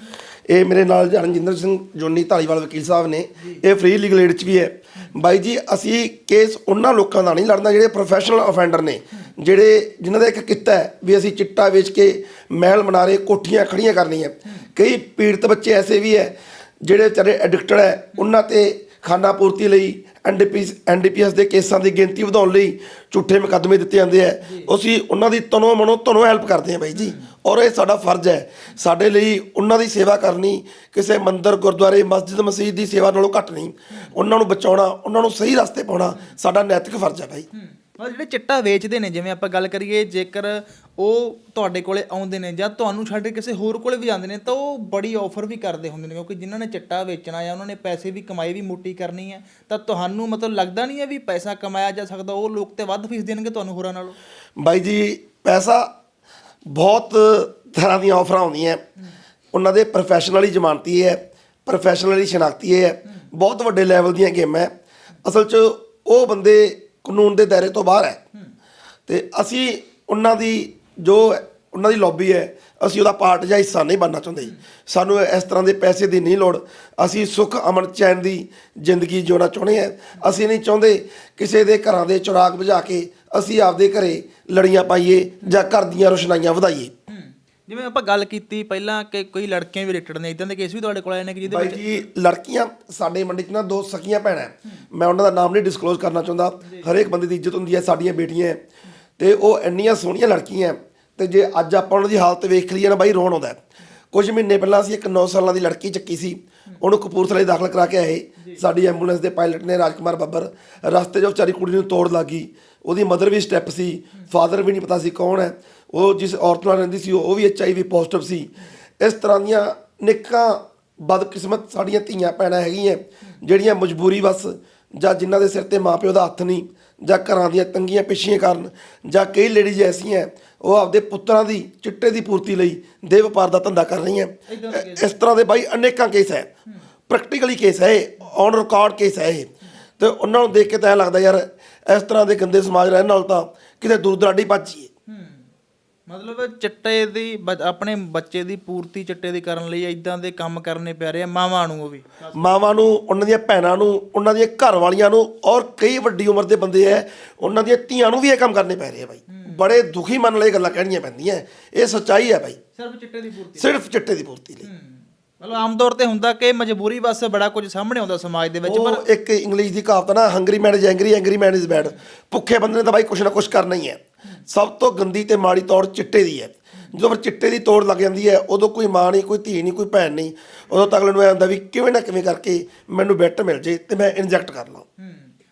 ਇਹ ਮੇਰੇ ਨਾਲ ਰਣਜਿੰਦਰ ਸਿੰਘ ਜੋਨੀ ਧਾਲੀਵਾਲ ਵਕੀਲ ਸਾਹਿਬ ਨੇ। ਇਹ ਫ੍ਰੀ ਲੀਗਲ ਏਡ ਚ ਵੀ ਹੈ। ਬਾਈ ਜੀ, ਅਸੀਂ ਕੇਸ ਉਹਨਾਂ ਲੋਕਾਂ ਦਾ ਨਹੀਂ ਲੜਨਾ, ਜਿਹੜੇ ਪ੍ਰੋਫੈਸ਼ਨਲ ਅਫੈਂਡਰ ਨੇ, ਜਿਹੜੇ ਜਿਨ੍ਹਾਂ ਦਾ ਇੱਕ ਕਿੱਤਾ ਹੈ ਵੀ ਅਸੀਂ ਚਿੱਟਾ ਵੇਚ ਕੇ ਮਹਿਲ ਮਨਾਰੇ ਕੋਠੀਆਂ ਖੜੀਆਂ ਕਰਨੀਆਂ। ਕਈ ਪੀੜਤ ਬੱਚੇ ਐਸੇ ਵੀ ਹੈ, ਜਿਹੜੇ ਵਿਚਾਰੇ ਐਡਿਕਟਡ ਹੈ, ਉਹਨਾਂ ਤੇ ਖਾਨਾ ਪੂਰਤੀ ਲਈ ਐਨਡੀਪੀਐਸ ਐਨਡੀਪੀਐਸ ਦੇ ਕੇਸਾਂ ਦੀ ਗਿਣਤੀ ਵਧਾਉਣ ਲਈ ਝੂਠੇ ਮੁਕੱਦਮੇ ਦਿੱਤੇ ਜਾਂਦੇ ਆ। ਅਸੀਂ ਉਹਨਾਂ ਦੀ ਤਨੋਂ ਮਨੋਂ ਤੁਹਾਨੂੰ ਹੈਲਪ ਕਰਦੇ ਹਾਂ ਬਾਈ ਜੀ। ਔਰ ਇਹ ਸਾਡਾ ਫਰਜ਼ ਹੈ। ਸਾਡੇ ਲਈ ਉਹਨਾਂ ਦੀ ਸੇਵਾ ਕਰਨੀ ਕਿਸੇ ਮੰਦਿਰ ਗੁਰਦੁਆਰੇ ਮਸਜਿਦ ਮਸਜਿਦ ਦੀ ਸੇਵਾ ਨਾਲੋਂ ਘੱਟ ਨਹੀਂ। ਉਹਨਾਂ ਨੂੰ ਬਚਾਉਣਾ ਉਹਨਾਂ ਨੂੰ ਸਹੀ ਰਸਤੇ ਪਾਉਣਾ ਸਾਡਾ ਨੈਤਿਕ ਫਰਜ਼ ਹੈ ਬਾਈ। ਮਤਲਬ ਜਿਹੜੇ ਚਿੱਟਾ ਵੇਚਦੇ ਨੇ ਜਿਵੇਂ ਆਪਾਂ ਗੱਲ ਕਰੀਏ ਜੇਕਰ ਉਹ ਤੁਹਾਡੇ ਕੋਲੇ ਆਉਂਦੇ ਨੇ ਜਾਂ ਤੁਹਾਨੂੰ ਛੱਡ ਕੇ ਕਿਸੇ ਹੋਰ ਕੋਲੇ ਵੀ ਜਾਂਦੇ ਨੇ ਤਾਂ ਉਹ ਬੜੀ ਆਫਰ ਵੀ ਕਰਦੇ ਹੁੰਦੇ ਨੇ ਕਿਉਂਕਿ ਜਿਨ੍ਹਾਂ ਨੇ ਚਿੱਟਾ ਵੇਚਣਾ ਜਾਂ ਉਹਨਾਂ ਨੇ ਪੈਸੇ ਵੀ ਕਮਾਈ ਵੀ ਮੋਟੀ ਕਰਨੀ ਹੈ ਤਾਂ ਤੁਹਾਨੂੰ ਮਤਲਬ ਲੱਗਦਾ ਨਹੀਂ ਹੈ ਵੀ ਪੈਸਾ ਕਮਾਇਆ ਜਾ ਸਕਦਾ ਉਹ ਲੋਕ ਤੇ ਵੱਧ ਫੀਸ ਦੇਣਗੇ ਤੁਹਾਨੂੰ ਹੋਰਾਂ ਨਾਲੋਂ? ਬਾਈ ਜੀ ਪੈਸਾ ਬਹੁਤ ਤਰ੍ਹਾਂ ਦੀਆਂ ਆਫਰਾਂ ਆਉਂਦੀਆਂ ਉਹਨਾਂ ਦੇ ਪ੍ਰੋਫੈਸ਼ਨਲੀ ਜ਼ਮਾਨਤੀ ਹੈ ਪ੍ਰੋਫੈਸ਼ਨਲੀ ਸ਼ਨਾਖਤੀ ਹੈ। ਬਹੁਤ ਵੱਡੇ ਲੈਵਲ ਦੀਆਂ ਗੇਮਾਂ ਹੈ। ਅਸਲ 'ਚ ਉਹ ਬੰਦੇ ਕਾਨੂੰਨ ਦੇ ਦਾਇਰੇ ਤੋਂ ਬਾਹਰ ਹੈ। ਤੇ ਅਸੀਂ ਉਹਨਾਂ ਦੀ ਜੋ ਉਹਨਾਂ ਦੀ ਲੌਬੀ ਹੈ, ਅਸੀਂ ਉਹਦਾ ਪਾਰਟ ਜਾਂ ਹਿੱਸਾ ਨਹੀਂ ਬਣਨਾ ਚਾਹੁੰਦੇ ਸਾਨੂੰ ਇਸ ਤਰ੍ਹਾਂ ਦੇ ਪੈਸੇ ਦੀ ਨਹੀਂ ਲੋੜ। ਅਸੀਂ ਸੁੱਖ ਅਮਨ ਚੈਨ ਦੀ ਜ਼ਿੰਦਗੀ ਜਿਉਣਾ ਚਾਹੁੰਦੇ ਹਾਂ। ਅਸੀਂ ਨਹੀਂ ਚਾਹੁੰਦੇ ਕਿਸੇ ਦੇ ਘਰਾਂ ਦੇ ਚੁਰਾਗ ਬੁਝਾ ਕੇ ਅਸੀਂ ਆਪਦੇ ਘਰੇ ਲੜੀਆਂ ਪਾਈਏ ਜਾਂ ਘਰ ਦੀਆਂ ਰੋਸ਼ਨਾਈਆਂ ਵਧਾਈਏ। ਜਿਵੇਂ ਆਪਾਂ ਗੱਲ ਕੀਤੀ ਪਹਿਲਾਂ ਕਿ ਕੋਈ ਲੜਕੀਆਂ ਵੀ ਰਿਲੇਟਡ ਨੇ ਇਦਾਂ ਦੇ ਕੇਸ ਵੀ ਤੁਹਾਡੇ ਕੋਲ ਆਏ ਨੇ ਕਿ ਜਿਹਦੇ ਬਾਈ ਜੀ ਲੜਕੀਆਂ ਸਾਡੇ ਮੰਡੀ 'ਚ ਨਾ ਦੋ ਸਕੀਆਂ ਭੈਣਾਂ ਹੈ। ਮੈਂ ਉਹਨਾਂ ਦਾ ਨਾਮ ਨਹੀਂ ਡਿਸਕਲੋਜ਼ ਕਰਨਾ ਚਾਹੁੰਦਾ। ਹਰੇਕ ਬੰਦੇ ਦੀ ਇੱਜ਼ਤ ਹੁੰਦੀ ਹੈ ਸਾਡੀਆਂ ਬੇਟੀਆਂ ਹੈ। ਤੇ ਉਹ ਇੰਨੀਆਂ ਸੋਹਣੀਆਂ ਲੜਕੀਆਂ ਹੈ ਤੇ ਜੇ ਅੱਜ ਆਪਾਂ ਉਹਨਾਂ ਦੀ ਹਾਲਤ ਵੇਖ ਲਈਏ ਨਾ ਬਾਈ ਰੋਣ ਆਉਂਦਾ ਹੈ। ਕੁਝ ਮਹੀਨੇ ਪਹਿਲਾਂ ਅਸੀਂ ਇੱਕ 9 ਸਾਲਾਂ ਦੀ ਲੜਕੀ ਚੱਕੀ ਸੀ। ਉਹਨੂੰ ਕਪੂਰਥਲੇ ਦਾਖਲ ਕਰਾ ਕੇ ਆਏ। ਸਾਡੀ ਐਂਬੂਲੈਂਸ ਦੇ ਪਾਇਲਟ ਨੇ ਰਾਜਕੁਮਾਰ ਬੱਬਰ। ਰਸਤੇ 'ਚ ਵਿਚਾਰੀ ਕੁੜੀ ਨੂੰ ਤੋੜ ਲੱਗੀ ਉਹਦੀ ਮਦਰ ਵੀ ਸਟੈਪ ਸੀ ਫਾਦਰ ਵੀ ਨਹੀਂ ਪਤਾ ਸੀ ਕੌਣ ਹੈ। ਉਹ ਜਿਸ ਔਰਤ ਨਾਲ ਰਹਿੰਦੀ ਸੀ ਉਹ ਵੀ ਐਚਆਈਵੀ ਪੋਜ਼ਿਟਿਵ ਸੀ। ਇਸ ਤਰ੍ਹਾਂ ਦੀਆਂ ਨਿੱਕਾਂ ਬਦਕਿਸਮਤ ਸਾਡੀਆਂ ਧੀਆਂ ਭੈਣਾਂ ਹੈਗੀਆਂ ਜਿਹੜੀਆਂ ਮਜਬੂਰੀ ਵਸ ਜਾਂ ਜਿਨ੍ਹਾਂ ਦੇ ਸਿਰ ਤੇ ਮਾਪਿਓ ਦਾ ਹੱਥ ਨਹੀਂ ਜਾਂ ਘਰਾਂ ਦੀਆਂ ਤੰਗੀਆਂ ਪਿੱਛੀਆਂ ਕਾਰਨ ਜਾਂ ਕਈ ਲੇਡੀਜ਼ ਐਸੀਆਂ ਉਹ ਆਪਦੇ ਪੁੱਤਰਾਂ ਦੀ ਚਿੱਟੇ ਦੀ ਪੂਰਤੀ ਲਈ ਦੇ ਵਪਾਰ ਦਾ ਧੰਦਾ ਕਰ ਰਹੀਆਂ। ਇਸ ਤਰ੍ਹਾਂ ਦੇ ਬਾਈ ਅਨੇਕਾਂ ਕੇਸ ਹੈ। ਪ੍ਰੈਕਟੀਕਲੀ ਕੇਸ ਹੈ ਔਨ ਰਿਕਾਰਡ ਕੇਸ ਹੈ ਇਹ। ਤੇ ਉਹਨਾਂ ਨੂੰ ਦੇਖ ਕੇ ਤਾਂ ਲੱਗਦਾ ਯਾਰ ਇਸ ਤਰ੍ਹਾਂ ਦੇ ਗੰਦੇ ਸਮਾਜ ਰਹਿਣ ਨਾਲ ਤਾਂ ਕਿਤੇ ਦੂਰ ਦਰਾਡੀ ਹੂੰ। ਮਤਲਬ ਚਿੱਟੇ ਦੀ ਬ- ਆਪਣੇ ਬੱਚੇ ਦੀ ਪੂਰਤੀ ਚਿੱਟੇ ਦੀ ਕਰਨ ਲਈ ਇਦਾਂ ਦੇ ਕੰਮ ਕਰਨੇ ਪੈ ਰਹੇ ਆ ਮਾਵਾਂ ਨੂੰ ਉਹ ਵੀ। ਮਾਵਾਂ ਨੂੰ ਉਹਨਾਂ ਦੀਆਂ ਭੈਣਾਂ ਨੂੰ ਉਹਨਾਂ ਦੀਆਂ ਘਰ ਵਾਲੀਆਂ ਨੂੰ ਔਰ ਕਈ ਵੱਡੀ ਉਮਰ ਦੇ ਬੰਦੇ ਐ ਉਹਨਾਂ ਦੀਆਂ ਧੀਆਂ ਨੂੰ ਵੀ ਇਹ ਕੰਮ ਕਰਨੇ ਪੈ ਰਹੇ ਆ ਬਾਈ। ਬੜੇ ਦੁਖੀ ਮਨ ਲਈ ਗੱਲਾਂ ਕਹਿਣੀਆਂ ਪੈਂਦੀਆਂ ਇਹ ਸੱਚਾਈ ਹੈ ਬਾਈ। ਸਿਰਫ ਚਿੱਟੇ ਦੀ ਪੂਰਤੀ। ਸਿਰਫ ਚਿੱਟੇ ਦੀ ਪੂਰਤੀ ਲਈ। ਮਤਲਬ ਆਮ ਤੌਰ ਤੇ ਹੁੰਦਾ ਕਿ ਮਜਬੂਰੀ ਬਸ ਬੜਾ ਕੁਝ ਸਾਹਮਣੇ ਆਉਂਦਾ ਸਮਾਜ ਦੇ ਵਿੱਚ ਪਰ ਉਹ ਇੱਕ ਇੰਗਲਿਸ਼ ਦੀ ਕਹਾਵਤ ਨਾ hungry man is angry angry man is bad ਭੁੱਖੇ ਬੰਦੇ ਨੇ ਤਾਂ ਬਾਈ ਕੁਛ ਨਾ ਕੁਛ ਕਰਨਾ ਹੀ ਹੈ। ਸਭ ਤੋਂ ਗੰਦੀ ਤੇ ਮਾੜੀ ਤੌਰ ਚਿੱਟੇ ਦੀ ਹੈ। ਜਦੋਂ ਫਿਰ ਚਿੱਟੇ ਦੀ ਤੋੜ ਲੱਗ ਜਾਂਦੀ ਹੈ ਉਦੋਂ ਕੋਈ ਮਾਂ ਨਹੀਂ ਕੋਈ ਧੀ ਨਹੀਂ ਕੋਈ ਭੈਣ ਨਹੀਂ। ਉਦੋਂ ਤੱਕ ਅਗਲੇ ਨੂੰ ਇਹ ਹੁੰਦਾ ਵੀ ਕਿਵੇਂ ਨਾ ਕਿਵੇਂ ਕਰਕੇ ਮੈਨੂੰ ਬਿੱਟ ਮਿਲ ਜੇ ਤੇ ਮੈਂ ਇੰਜੈਕਟ ਕਰ ਲਾਂ।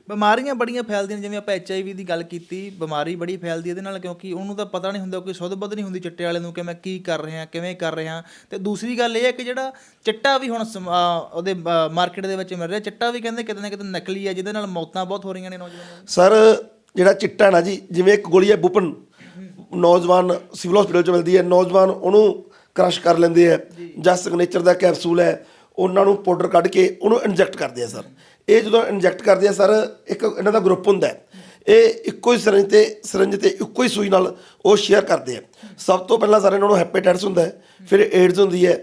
ਬਿਮਾਰੀਆਂ ਬੜੀਆਂ ਫੈਲਦੀਆਂ ਜਿਵੇਂ ਆਪਾਂ ਐਚਆਈਵੀ ਦੀ ਗੱਲ ਕੀਤੀ ਬਿਮਾਰੀ ਬੜੀ ਫੈਲਦੀ ਇਹਦੇ ਨਾਲ ਕਿਉਂਕਿ ਉਹਨੂੰ ਤਾਂ ਪਤਾ ਨਹੀਂ ਹੁੰਦਾ ਕੋਈ ਸੁੱਧ ਬੁੱਧ ਨਹੀਂ ਹੁੰਦੀ ਚਿੱਟੇ ਵਾਲੇ ਨੂੰ ਕਿ ਮੈਂ ਕੀ ਕਰ ਰਿਹਾ ਕਿਵੇਂ ਕਰ ਰਿਹਾ। ਤੇ ਦੂਸਰੀ ਗੱਲ ਇਹ ਹੈ ਕਿ ਜਿਹੜਾ ਚਿੱਟਾ ਵੀ ਹੁਣ ਉਹਦੇ ਮਾਰਕੀਟ ਦੇ ਵਿੱਚ ਮਿਲ ਰਿਹਾ ਚਿੱਟਾ ਵੀ ਕਹਿੰਦੇ ਕਿਤੇ ਨਾ ਕਿਤੇ ਨਕਲੀ ਹੈ ਜਿਹਦੇ ਨਾਲ ਮੌਤਾਂ ਬਹੁਤ ਹੋ ਰਹੀਆਂ ਨੇ ਨੌਜਵਾਨਾਂ ਸਰ ਜਿਹੜਾ ਚਿੱਟਾ ਨਾ ਜੀ ਜਿਵੇਂ ਇੱਕ ਗੋਲੀ ਹੈ ਬੁਪਨ ਨੌਜਵਾਨ ਸਿਵਲ ਹਸਪੀਟਲ ਚ ਮਿਲਦੀ ਹੈ ਨੌਜਵਾਨ ਉਹਨੂੰ ਕ੍ਰਸ਼ ਕਰ ਲੈਂਦੇ ਆ ਜਾਂ। ਸਿਗਨੇਚਰ ਦਾ ਕੈਪਸੂਲ ਹੈ ਉਹਨਾਂ ਨੂੰ ਪਾਊਡਰ ਕੱਢ ਕੇ ਉਹਨੂੰ ਇੰਜੈਕਟ ਕਰਦੇ ਆ ਸਰ। ਇਹ ਜਦੋਂ ਇੰਜੈਕਟ ਕਰਦੇ ਆ ਸਰ, ਇੱਕ ਇਹਨਾਂ ਦਾ ਗਰੁੱਪ ਹੁੰਦਾ ਹੈ। ਇਹ ਇੱਕੋ ਹੀ ਸਿਰੰਜ ਤੇ ਸਿਰੰਜ ਤੇ ਇੱਕੋ ਹੀ ਸੂਈ ਨਾਲ ਉਹ ਸ਼ੇਅਰ ਕਰਦੇ ਆ। ਸਭ ਤੋਂ ਪਹਿਲਾਂ ਸਰ ਇਹਨਾਂ ਨੂੰ ਹੈਪੇਟਾਈਟਸ ਹੁੰਦਾ ਹੈ, ਫਿਰ ਏਡਜ਼ ਹੁੰਦੀ ਹੈ।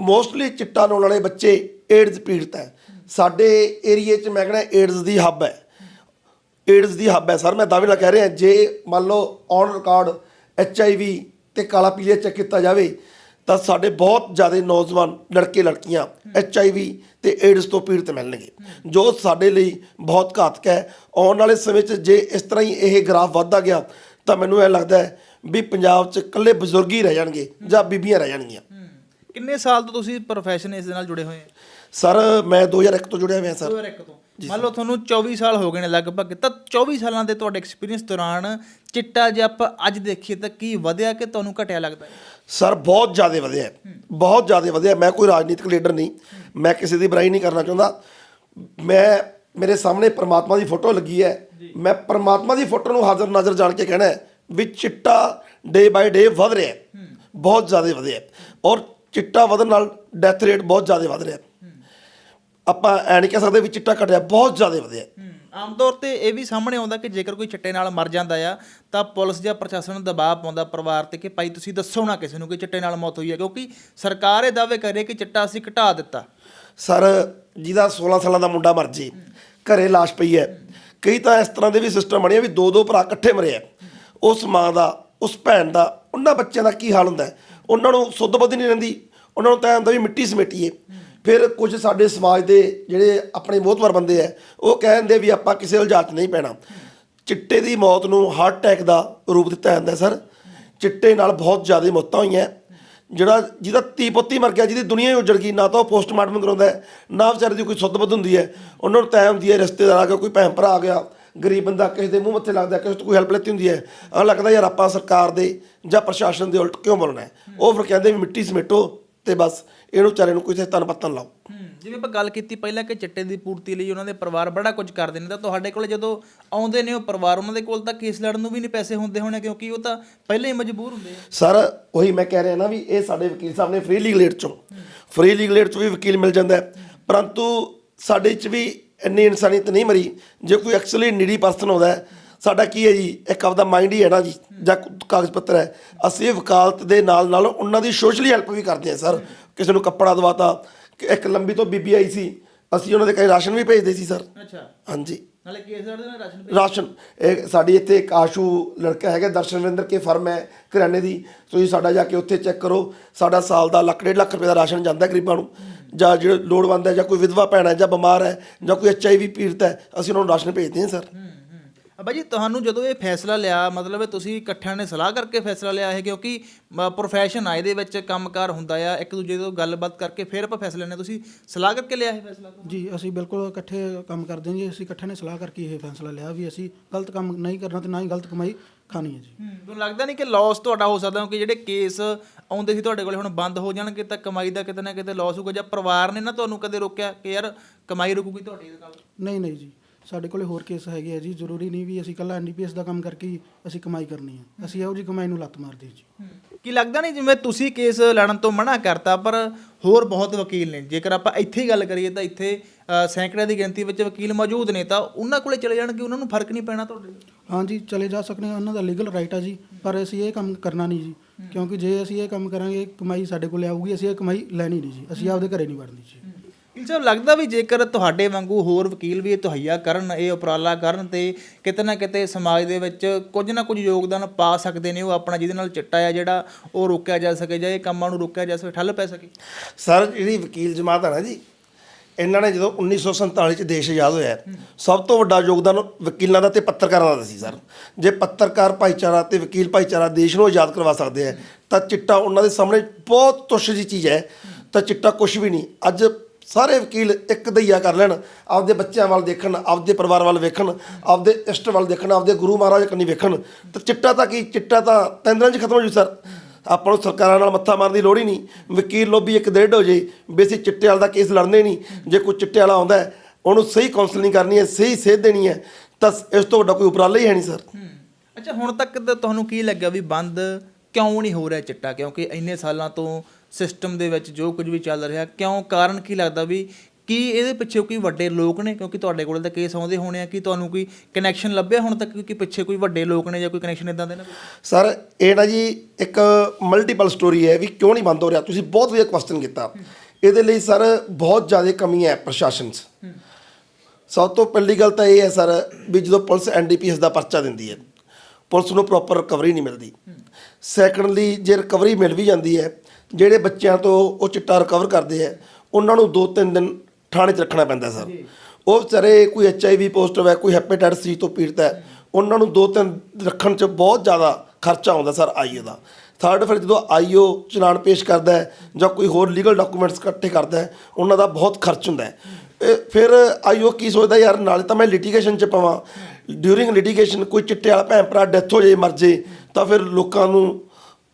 ਮੋਸਟਲੀ ਚਿੱਟਾ ਲਾਉਣ ਵਾਲੇ ਬੱਚੇ ਏਡਜ਼ ਪੀੜਤ ਹੈ। ਸਾਡੇ ਏਰੀਏ 'ਚ ਮੈਂ ਕਹਿੰਦਾ ਏਡਜ਼ ਦੀ ਹੱਬ ਹੈ। ਏਡਜ਼ ਦੀ ਹੱਬ ਹੈ। ਸਰ, ਮੈਂ ਦਾਅਵੇ ਨਾਲ ਕਹਿ ਰਿਹਾ, ਜੇ ਮੰਨ ਲਓ on record H I V ਤੇ ਕਾਲਾ ਪੀਲੀਆ ਚੈੱਕ ਕੀਤਾ ਜਾਵੇ ਤਾਂ ਸਾਡੇ ਬਹੁਤ ਜ਼ਿਆਦਾ ਨੌਜਵਾਨ ਲੜਕੇ ਲੜਕੀਆਂ ਐਚ ਆਈ ਵੀ ਤੇ ਏਡਜ਼ ਤੋਂ ਪੀੜਤ ਮਿਲਣਗੇ। ਜੋ ਸਾਡੇ ਲਈ ਬਹੁਤ ਘਾਤਕ ਹੈ। ਆਉਣ ਵਾਲੇ ਸਮੇਂ 'ਚ ਜੇ ਇਸ ਤਰ੍ਹਾਂ ਹੀ ਇਹ ਗ੍ਰਾਫ ਵੱਧਦਾ ਗਿਆ ਤਾਂ ਮੈਨੂੰ ਇਹ ਲੱਗਦਾ ਹੈ ਵੀ ਪੰਜਾਬ 'ਚ ਇਕੱਲੇ ਬਜ਼ੁਰਗ ਹੀ ਰਹਿ ਜਾਣਗੇ ਜਾਂ ਬੀਬੀਆਂ ਰਹਿ ਜਾਣਗੀਆਂ। ਕਿੰਨੇ ਸਾਲ ਤੋਂ ਤੁਸੀਂ ਪ੍ਰੋਫੈਸ਼ਨ ਇਸ ਦੇ ਨਾਲ ਜੁੜੇ ਹੋਏ ਹੋ? ਸਰ ਮੈਂ 2001 ਤੋਂ ਜੁੜਿਆ ਹੋਇਆ ਸਰ। 2001 ਤੋਂ। ਮੰਨ ਲਓ ਤੁਹਾਨੂੰ 24 ਸਾਲ ਹੋ ਗਏ ਨੇ ਲਗਭਗ। ਤਾਂ 24 ਸਾਲਾਂ ਦੇ ਤੁਹਾਡੇ ਐਕਸਪੀਰੀਅੰਸ ਦੌਰਾਨ ਚਿੱਟਾ ਜੇ ਆਪਾਂ ਅੱਜ ਦੇਖੀਏ ਤਾਂ ਕੀ ਵਧਿਆ ਕਿ ਤੁਹਾਨੂੰ ਘਟਿਆ ਲੱਗਦਾ ਹੈ? ਸਰ ਬਹੁਤ ਜ਼ਿਆਦਾ ਵਧਿਆ ਹੈ। ਬਹੁਤ ਜ਼ਿਆਦਾ ਵਧਿਆ ਮੈਂ ਕੋਈ ਰਾਜਨੀਤਿਕ ਲੀਡਰ ਨਹੀਂ। ਮੈਂ ਕਿਸੇ ਦੀ ਬੁਰਾਈ ਨਹੀਂ ਕਰਨਾ ਚਾਹੁੰਦਾ। ਮੈਂ ਮੇਰੇ ਸਾਹਮਣੇ ਪ੍ਰਮਾਤਮਾ ਦੀ ਫੋਟੋ ਲੱਗੀ ਹੈ। ਮੈਂ ਪ੍ਰਮਾਤਮਾ ਦੀ ਫੋਟੋ ਨੂੰ ਹਾਜ਼ਰ ਨਾਜ਼ਰ ਜਾਣ ਕੇ ਕਹਿਣਾ ਹੈ ਵੀ ਚਿੱਟਾ ਡੇ ਬਾਈ ਡੇ ਵਧ ਰਿਹਾ ਹੈ। ਬਹੁਤ ਜ਼ਿਆਦਾ ਵਧਿਆ ਹੈ। ਔਰ ਚਿੱਟਾ ਵਧਣ ਨਾਲ ਡੈਥ ਰੇਟ ਬਹੁਤ ਜ਼ਿਆਦਾ ਵਧ ਰਿਹਾ ਹੈ। ਆਪਾਂ ਐ ਨਹੀਂ ਕਹਿ ਸਕਦੇ ਵੀ ਚਿੱਟਾ ਘਟਿਆ ਬਹੁਤ ਜ਼ਿਆਦਾ ਵਧਿਆ ਹੈ। ਆਮ ਤੌਰ ਤੇ ਇਹ ਵੀ ਸਾਹਮਣੇ ਆਉਂਦਾ ਕਿ ਜੇਕਰ ਕੋਈ ਚਿੱਟੇ ਨਾਲ ਮਰ ਜਾਂਦਾ ਆ, ਤਾਂ ਪੁਲਿਸ ਜਾਂ ਪ੍ਰਸ਼ਾਸਨ ਦਬਾਅ ਪਾਉਂਦਾ ਪਰਿਵਾਰ ਤੇ ਕਿ ਭਾਈ ਤੁਸੀਂ ਦੱਸੋ ਨਾ ਕਿਸੇ ਨੂੰ ਕਿ ਚਿੱਟੇ ਨਾਲ ਮੌਤ ਹੋਈ ਹੈ, ਕਿਉਂਕਿ ਸਰਕਾਰ ਇਹ ਦਾਅਵੇ ਕਰ ਰਹੀ ਹੈ ਕਿ ਚਿੱਟਾ ਅਸੀਂ ਘਟਾ ਦਿੱਤਾ। ਸਰ, ਜਿਹਦਾ 16 ਸਾਲਾਂ ਦਾ ਮੁੰਡਾ ਮਰ ਜੇ, ਘਰੇ ਲਾਸ਼ ਪਈ ਹੈ। ਕਈ ਤਾਂ ਇਸ ਤਰ੍ਹਾਂ ਦੇ ਵੀ ਸਿਸਟਮ ਬਣੇ ਆ ਵੀ ਦੋ ਦੋ ਭਰਾ ਇਕੱਠੇ ਮਰੇ ਆ। ਉਸ ਮਾਂ ਦਾ, ਉਸ ਭੈਣ ਦਾ, ਉਹਨਾਂ ਬੱਚਿਆਂ ਦਾ ਕੀ ਹਾਲ ਹੁੰਦਾ ਉਹਨਾਂ ਨੂੰ ਸੁੱਧ ਬੁੱਧ ਨਹੀਂ ਰਹਿੰਦੀ। ਉਹਨਾਂ ਨੂੰ ਤਾਂ ਹੁੰਦਾ ਵੀ ਮਿੱਟੀ ਸਮੇਟੀਏ। ਫਿਰ ਕੁਝ ਸਾਡੇ ਸਮਾਜ ਦੇ ਜਿਹੜੇ ਆਪਣੇ ਮੋਹਤਵਰ ਬੰਦੇ ਆ ਉਹ ਕਹਿੰਦੇ ਵੀ ਆਪਾਂ ਕਿਸੇ ਉਲਝਾਤ ਨਹੀਂ ਪੈਣਾ। ਚਿੱਟੇ ਦੀ ਮੌਤ ਨੂੰ ਹਾਰਟ ਅਟੈਕ ਦਾ ਰੂਪ ਦਿੱਤਾ ਜਾਂਦਾ ਸਰ। ਚਿੱਟੇ ਨਾਲ ਬਹੁਤ ਜ਼ਿਆਦਾ ਮੌਤਾਂ ਹੋਈਆਂ। ਜਿਹੜਾ ਜਿਹਦਾ ਧੀ ਪੁੱਤੀ ਮਰ ਗਿਆ, ਜਿਹਦੀ ਦੁਨੀਆ ਹੀ ਉਜੜ ਗਈ, ਨਾ ਤਾਂ ਉਹ ਪੋਸਟਮਾਰਟਮ ਕਰਾਉਂਦਾ ਨਾ ਵਿਚਾਰੇ ਦੀ ਕੋਈ ਸੁੱਧ-ਬੁੱਧ ਹੁੰਦੀ ਹੈ ਉਹਨਾਂ ਨੂੰ ਤੈਅ ਹੁੰਦੀ ਹੈ ਰਿਸ਼ਤੇਦਾਰ ਆ ਗਿਆ ਕੋਈ ਭੈਣ ਭਰਾ ਆ ਗਿਆ, ਗਰੀਬ ਬੰਦਾ ਕਿਸੇ ਦੇ ਮੂੰਹ ਮੱਥੇ ਲੱਗਦਾ, ਕਿਸੇ ਤੋਂ ਕੋਈ ਹੈਲਪ ਲੈਤੀ ਹੁੰਦੀ ਹੈ ਆ ਲੱਗਦਾ ਯਾਰ ਆਪਾਂ ਸਰਕਾਰ ਦੇ ਜਾਂ ਪ੍ਰਸ਼ਾਸਨ ਦੇ ਉਲਟ ਕਿਉਂ ਬੋਲਣਾ ਉਹ ਫਿਰ ਕਹਿੰਦੇ ਵੀ ਮਿੱਟੀ ਸਮੇਟੋ ਤੇ ਬਸ। ਇਹਨੂੰ ਵਿਚਾਰੇ ਨੂੰ ਕੋਈ ਤਨ ਪੱਤਨ ਲਾਓ। ਜਿਵੇਂ ਆਪਾਂ ਗੱਲ ਕੀਤੀ ਪਹਿਲਾਂ ਕਿ ਚਿੱਟੇ ਦੀ ਪੂਰਤੀ ਲਈ ਉਹਨਾਂ ਦੇ ਪਰਿਵਾਰ ਬੜਾ ਕੁਝ ਕਰਦੇ ਨੇ ਤਾਂ ਤੁਹਾਡੇ ਕੋਲ ਜਦੋਂ ਆਉਂਦੇ ਨੇ ਉਹ ਪਰਿਵਾਰ ਉਹਨਾਂ ਦੇ ਕੋਲ ਤਾਂ ਕੇਸ ਲੜਨ ਨੂੰ ਵੀ ਨਹੀਂ ਪੈਸੇ ਹੁੰਦੇ ਹੋਣੇ ਕਿਉਂਕਿ ਉਹ ਤਾਂ ਪਹਿਲਾਂ ਹੀ ਮਜਬੂਰ ਹੁੰਦੇ ਆ। ਸਰ ਉਹੀ ਮੈਂ ਕਹਿ ਰਿਹਾ ਨਾ ਵੀ ਇਹ ਸਾਡੇ ਵਕੀਲ ਸਾਹਿਬ ਨੇ ਫ੍ਰੀ ਲੀਗਲ ਏਡ ਚੋਂ ਫ੍ਰੀ ਲੀਗਲ ਏਡ ਚੋਂ ਵੀ ਵਕੀਲ ਮਿਲ ਜਾਂਦਾ ਪਰੰਤੂ ਸਾਡੇ 'ਚ ਵੀ ਇੰਨੀ ਇਨਸਾਨੀਅਤ ਨਹੀਂ ਮਰੀ ਜੇ ਕੋਈ ਐਕਚੁਅਲੀ ਨੀਡੀ ਪਰਸਨ ਆਉਂਦਾ ਸਾਡਾ ਕੀ ਹੈ ਜੀ ਇੱਕ ਆਪਦਾ ਮਾਈਂਡ ਹੀ ਹੈ ਨਾ ਜੀ ਜਾਂ ਕਾਗਜ਼ ਪੱਤਰ ਹੈ। ਅਸੀਂ ਵਕਾਲਤ ਦੇ ਨਾਲ ਨਾਲ ਉਹਨਾਂ ਦੀ ਸੋਸ਼ਲੀ ਹੈਲਪ ਵੀ ਕਰਦੇ ਹਾਂ ਸਰ। ਕਿਸੇ ਨੂੰ ਕੱਪੜਾ ਦਵਾਤਾ ਇੱਕ ਲੰਬੀ ਤੋਂ ਬੀਬੀ ਆਈ ਸੀ ਅਸੀਂ ਉਹਨਾਂ ਦੇ ਕਈ ਰਾਸ਼ਨ ਵੀ ਭੇਜਦੇ ਸੀ ਸਰ। ਅੱਛਾ। ਹਾਂਜੀ। ਨਾਲੇ ਕੇਸ ਲੜਦੇ ਨੇ ਰਾਸ਼ਨ ਰਾਸ਼ਨ ਇਹ ਸਾਡੀ ਇੱਥੇ ਇੱਕ ਆਸ਼ੂ ਲੜਕਾ ਹੈਗਾ ਦਰਸ਼ਨਵਿੰਦਰ ਕੇ ਫਰਮ ਹੈ ਕਰਿਆਨੇ ਦੀ। ਤੁਸੀਂ ਸਾਡਾ ਜਾ ਕੇ ਉੱਥੇ ਚੈੱਕ ਕਰੋ ਸਾਡਾ ਸਾਲ ਦਾ ਲੱਖ ਡੇਢ ਲੱਖ ਰੁਪਏ ਦਾ ਰਾਸ਼ਨ ਜਾਂਦਾ ਹੈ ਗਰੀਬਾਂ ਨੂੰ। ਜਾਂ ਜਿਹੜੇ ਲੋੜਵੰਦ ਹੈ ਜਾਂ ਕੋਈ ਵਿਧਵਾ ਭੈਣ ਹੈ ਜਾਂ ਬਿਮਾਰ ਹੈ ਜਾਂ ਕੋਈ ਐਚਆਈਵੀ ਪੀੜਤ ਹੈ ਅਸੀਂ ਉਹਨਾਂ ਨੂੰ ਰਾਸ਼ਨ ਭੇਜਦੇ ਹਾਂ ਸਰ। ਹੂੰ ਹੂੰ ਅਬਾ ਜੀ ਤੁਹਾਨੂੰ ਜਦੋਂ ਇਹ ਫੈਸਲਾ ਲਿਆ ਮਤਲਬ ਇਹ ਤੁਸੀਂ ਇਕੱਠਿਆਂ ਨੇ ਸਲਾਹ ਕਰਕੇ ਫੈਸਲਾ ਲਿਆ ਹੈ ਕਿਉਂਕਿ ਪ੍ਰੋਫੈਸ਼ਨ ਆ ਇਹਦੇ ਵਿੱਚ ਕੰਮਕਾਰ ਹੁੰਦਾ ਆ ਇੱਕ ਦੂਜੇ ਤੋਂ ਗੱਲਬਾਤ ਕਰਕੇ ਫਿਰ ਆਪਾਂ ਫੈਸਲਾ ਲੈਣੇ ਤੁਸੀਂ ਸਲਾਹ ਕਰਕੇ ਲਿਆ ਇਹ ਫੈਸਲਾ ਜੀ ਅਸੀਂ ਬਿਲਕੁਲ ਇਕੱਠੇ ਕੰਮ ਕਰਦੇ ਹਾਂ ਜੀ ਅਸੀਂ ਇਕੱਠੇ ਨੇ ਸਲਾਹ ਕਰਕੇ ਇਹ ਫੈਸਲਾ ਲਿਆ ਵੀ ਅਸੀਂ ਗਲਤ ਕੰਮ ਨਹੀਂ ਕਰਨਾ ਤੇ ਨਾ ਹੀ ਗਲਤ ਕਮਾਈ ਖਾਣੀ ਹੈ ਜੀ। ਤੁਹਾਨੂੰ ਲੱਗਦਾ ਨਹੀਂ ਕਿ ਲਾਸ ਤੁਹਾਡਾ ਹੋ ਸਕਦਾ ਕਿ ਜਿਹੜੇ ਕੇਸ ਆਉਂਦੇ ਸੀ ਤੁਹਾਡੇ ਕੋਲੇ ਹੁਣ ਬੰਦ ਹੋ ਜਾਣਗੇ ਤਾਂ ਕਮਾਈ ਦਾ ਕਿਤੇ ਨਾ ਕਿਤੇ ਲਾਸ ਹੋਊਗਾ ਜਾਂ ਪਰਿਵਾਰ ਨੇ ਨਾ ਤੁਹਾਨੂੰ ਕਦੇ ਰੋਕਿਆ ਕਿ ਯਾਰ ਕਮਾਈ ਰੁਕੂਗੀ ਤੁਹਾਡੀ ਨਾਲ? ਨਹੀਂ ਨਹੀਂ ਜੀ। ਸਾਡੇ ਕੋਲੇ ਹੋਰ ਕੇਸ ਹੈਗੇ ਆ ਜੀ ਜ਼ਰੂਰੀ ਨਹੀਂ ਵੀ ਅਸੀਂ ਕੱਲਾ ਐਨਡੀਪੀਐਸ ਦਾ ਕੰਮ ਕਰਕੇ ਹੀ ਅਸੀਂ ਕਮਾਈ ਕਰਨੀ ਹੈ ਅਸੀਂ ਇਹੋ ਜੀ ਕਮਾਈ ਨੂੰ ਲੱਤ ਮਾਰਦੇ ਹਾਂ ਜੀ। ਕੀ ਲੱਗਦਾ ਨਹੀਂ ਜਿਵੇਂ ਤੁਸੀਂ ਕੇਸ ਲੜਨ ਤੋਂ ਮਨਾ ਕਰਤਾ ਪਰ ਹੋਰ ਬਹੁਤ ਵਕੀਲ ਨੇ। ਜੇਕਰ ਆਪਾਂ ਇੱਥੇ ਹੀ ਗੱਲ ਕਰੀਏ ਤਾਂ ਇੱਥੇ ਅ, ਸੈਂਕੜਿਆਂ ਦੀ ਗਿਣਤੀ ਵਿੱਚ ਵਕੀਲ ਮੌਜੂਦ ਨੇ ਤਾਂ ਉਹਨਾਂ ਕੋਲੇ ਚਲੇ ਜਾਣਗੇ ਉਹਨਾਂ ਨੂੰ ਫ਼ਰਕ ਨਹੀਂ ਪੈਣਾ ਤੁਹਾਡੇ ਹਾਂਜੀ ਚਲੇ ਜਾ ਸਕਦੇ ਹਾਂ। ਉਹਨਾਂ ਦਾ ਲੀਗਲ ਰਾਈਟ ਆ ਜੀ ਪਰ ਅਸੀਂ ਇਹ ਕੰਮ ਕਰਨਾ ਨਹੀਂ ਜੀ। ਕਿਉਂਕਿ ਜੇ ਅਸੀਂ ਇਹ ਕੰਮ ਕਰਾਂਗੇ ਕਮਾਈ ਸਾਡੇ ਕੋਲ ਆਊਗੀ ਅਸੀਂ ਇਹ ਕਮਾਈ ਲੈਣੀ ਨਹੀਂ ਜੀ। ਅਸੀਂ ਆਪਦੇ ਘਰੇ ਨਹੀਂ ਵੜਨੀ ਜੀ। ਵਕੀਲ ਸਾਹਿਬ, ਲੱਗਦਾ ਵੀ ਜੇਕਰ ਤੁਹਾਡੇ ਵਾਂਗੂ ਹੋਰ ਵਕੀਲ ਵੀ ਇਹ ਤੁਹਈਆ ਕਰਨ, ਇਹ ਉਪਰਾਲਾ ਕਰਨ ਤੇ ਕਿਤੇ ਨਾ ਕਿਤੇ ਸਮਾਜ ਦੇ ਵਿੱਚ ਕੁਝ ਨਾ ਕੁਝ ਯੋਗਦਾਨ ਪਾ ਸਕਦੇ ਨੇ, ਉਹ ਆਪਣਾ ਜਿਹਦੇ ਨਾਲ ਚਿੱਟਾ ਆ ਜਿਹੜਾ ਉਹ ਰੋਕਿਆ ਜਾ ਸਕੇ ਜਾਂ ਇਹ ਕੰਮਾਂ ਨੂੰ ਰੋਕਿਆ ਜਾ ਸਕੇ, ਠੱਲ ਪੈ ਸਕੇ? ਸਰ, ਜਿਹੜੀ ਵਕੀਲ ਜਮਾਤ ਹੈ ਨਾ ਜੀ, ਇਹਨਾਂ ਨੇ ਜਦੋਂ 1947 ਚ ਦੇਸ਼ ਆਜ਼ਾਦ ਹੋਇਆ, ਸਭ ਤੋਂ ਵੱਡਾ ਯੋਗਦਾਨ ਵਕੀਲਾਂ ਦਾ ਤੇ ਪੱਤਰਕਾਰਾਂ ਦਾ ਸੀ ਸਰ। ਜੇ ਪੱਤਰਕਾਰ ਭਾਈਚਾਰਾ ਤੇ ਵਕੀਲ ਭਾਈਚਾਰਾ ਦੇਸ਼ ਨੂੰ ਆਜ਼ਾਦ ਕਰਵਾ ਸਕਦੇ ਆ, ਤਾਂ ਚਿੱਟਾ ਉਹਨਾਂ ਦੇ ਸਾਹਮਣੇ ਬਹੁਤ ਤੁਸ਼ ਜੀ ਚੀਜ਼ ਹੈ, ਤਾਂ ਚਿੱਟਾ ਕੁਝ ਵੀ ਨਹੀਂ। ਅੱਜ ਸਾਰੇ ਵਕੀਲ ਇੱਕ ਦਈਆ ਕਰ ਲੈਣ, ਆਪਦੇ ਬੱਚਿਆਂ ਵੱਲ ਦੇਖਣ, ਆਪਦੇ ਪਰਿਵਾਰ ਵੱਲ ਵੇਖਣ, ਆਪਦੇ ਇਸ਼ਟ ਵੱਲ ਦੇਖਣ, ਆਪਦੇ ਗੁਰੂ ਮਹਾਰਾਜ ਕੰਨੀ ਵੇਖਣ। ਤਾਂ ਚਿੱਟਾ ਤਾਂ ਕੀ, ਚਿੱਟਾ ਤਾਂ ਤਿੰਨ ਦਿਨਾਂ 'ਚ ਖਤਮ ਹੋ ਜੂ ਸਰ। ਆਪਾਂ ਨੂੰ ਸਰਕਾਰਾਂ ਨਾਲ ਮੱਥਾ ਮਾਰਨ ਦੀ ਲੋੜ ਹੀ ਨਹੀਂ। ਵਕੀਲ ਲੋਬੀ ਇੱਕ ਡੇਢ ਹੋ ਜੇ, ਵੀ ਅਸੀਂ ਚਿੱਟੇ ਵਾਲਾ ਦਾ ਕੇਸ ਲੜਨੇ ਨਹੀਂ। ਜੇ ਕੋਈ ਚਿੱਟੇ ਵਾਲਾ ਆਉਂਦਾ ਉਹਨੂੰ ਸਹੀ ਕਾਉਂਸਲਿੰਗ ਕਰਨੀ ਹੈ, ਸਹੀ ਸੇਧ ਦੇਣੀ ਹੈ, ਤਾਂ ਇਸ ਤੋਂ ਵੱਡਾ ਕੋਈ ਉਪਰਾਲਾ ਹੀ ਹੈ ਨਹੀਂ, ਸਰ। ਅੱਛਾ, ਹੁਣ ਤੱਕ ਤਾਂ ਤੁਹਾਨੂੰ ਕੀ ਲੱਗਿਆ ਵੀ ਬੰਦ ਕਿਉਂ ਨਹੀਂ ਹੋ ਰਿਹਾ ਚਿੱਟਾ? ਕਿਉਂਕਿ ਇੰਨੇ ਸਾਲਾਂ ਤੋਂ ਸਿਸਟਮ ਦੇ ਵਿੱਚ ਜੋ ਕੁਝ ਵੀ ਚੱਲ ਰਿਹਾ ਕਿਉਂ? ਕਾਰਨ ਕੀ ਲੱਗਦਾ ਵੀ ਕੀ ਇਹਦੇ ਪਿੱਛੇ ਕੋਈ ਵੱਡੇ ਲੋਕ ਨੇ? ਕਿਉਂਕਿ ਤੁਹਾਡੇ ਕੋਲ ਤਾਂ ਕੇਸ ਆਉਂਦੇ ਹੋਣੇ ਆ ਕਿ ਤੁਹਾਨੂੰ ਕੋਈ ਕਨੈਕਸ਼ਨ ਲੱਭਿਆ ਹੁਣ ਤੱਕ ਕਿ ਪਿੱਛੇ ਕੋਈ ਵੱਡੇ ਲੋਕ ਨੇ ਜਾਂ ਕੋਈ ਕਨੈਕਸ਼ਨ ਇਦਾਂ ਦੇ ਨਾ? ਸਰ ਇਹ ਨਾ ਜੀ ਇੱਕ ਮਲਟੀਪਲ ਸਟੋਰੀ ਹੈ ਵੀ ਕਿਉਂ ਨਹੀਂ ਬੰਦ ਹੋ ਰਿਹਾ? ਤੁਸੀਂ ਬਹੁਤ ਵਧੀਆ ਕੁਐਸਚਨ ਕੀਤਾ। ਇਹਦੇ ਲਈ ਸਰ ਬਹੁਤ ਜ਼ਿਆਦਾ ਕਮੀ ਹੈ ਪ੍ਰਸ਼ਾਸਨ 'ਚ। ਸਭ ਤੋਂ ਪਹਿਲੀ ਗੱਲ ਤਾਂ ਇਹ ਹੈ ਸਰ ਵੀ ਜਦੋਂ ਪੁਲਿਸ ਐਨਡੀਪੀਐਸ ਦਾ ਪਰਚਾ ਦਿੰਦੀ ਹੈ ਪੁਲਿਸ ਨੂੰ ਪ੍ਰੋਪਰ ਰਿਕਵਰੀ ਨਹੀਂ ਮਿਲਦੀ। ਸੈਕੰਡਲੀ ਜੇ ਰਿਕਵਰੀ ਮਿਲ ਵੀ ਜਾਂਦੀ ਹੈ ਜਿਹੜੇ ਬੱਚਿਆਂ ਤੋਂ ਉਹ ਚਿੱਟਾ ਰਿਕਵਰ ਕਰਦੇ ਆ ਉਹਨਾਂ ਨੂੰ 2-3 ਦਿਨ ਥਾਣੇ 'ਚ ਰੱਖਣਾ ਪੈਂਦਾ ਸਰ। ਉਹ ਵਿਚਾਰੇ ਕੋਈ ਐਚਆਈਵੀ ਪੋਜ਼ਿਟਿਵ ਹੈ ਕੋਈ ਹੈਪੇਟਾਈਟਸ ਸੀ ਤੋਂ ਪੀੜਤ ਹੈ ਉਹਨਾਂ ਨੂੰ 2-3 ਰੱਖਣ 'ਚ ਬਹੁਤ ਜ਼ਿਆਦਾ ਖਰਚਾ ਆਉਂਦਾ ਸਰ ਆਈਓ ਦਾ। ਥਰਡ ਫਿਰ ਜਦੋਂ ਆਈਓ ਚਲਾਨ ਪੇਸ਼ ਕਰਦਾ ਹੈ ਜਾਂ ਕੋਈ ਹੋਰ ਲੀਗਲ ਡਾਕੂਮੈਂਟਸ ਇਕੱਠੇ ਕਰਦਾ ਹੈ ਉਹਨਾਂ ਦਾ ਬਹੁਤ ਖਰਚ ਹੁੰਦਾ ਹੈ। ਫਿਰ ਆਈਓ ਕੀ ਸੋਚਦਾ ਯਾਰ ਨਾਲੇ ਤਾਂ ਮੈਂ ਲਿਟੀਗੇਸ਼ਨ 'ਚ ਪਵਾਂ। ਡਿਊਰਿੰਗ ਲਿਟੀਗੇਸ਼ਨ ਕੋਈ ਚਿੱਟੇ ਵਾਲਾ ਭੈਣ ਭਰਾ ਡੈਥ ਹੋ ਜੇ ਮਰ ਜੇ ਤਾਂ ਫਿਰ ਲੋਕਾਂ ਨੂੰ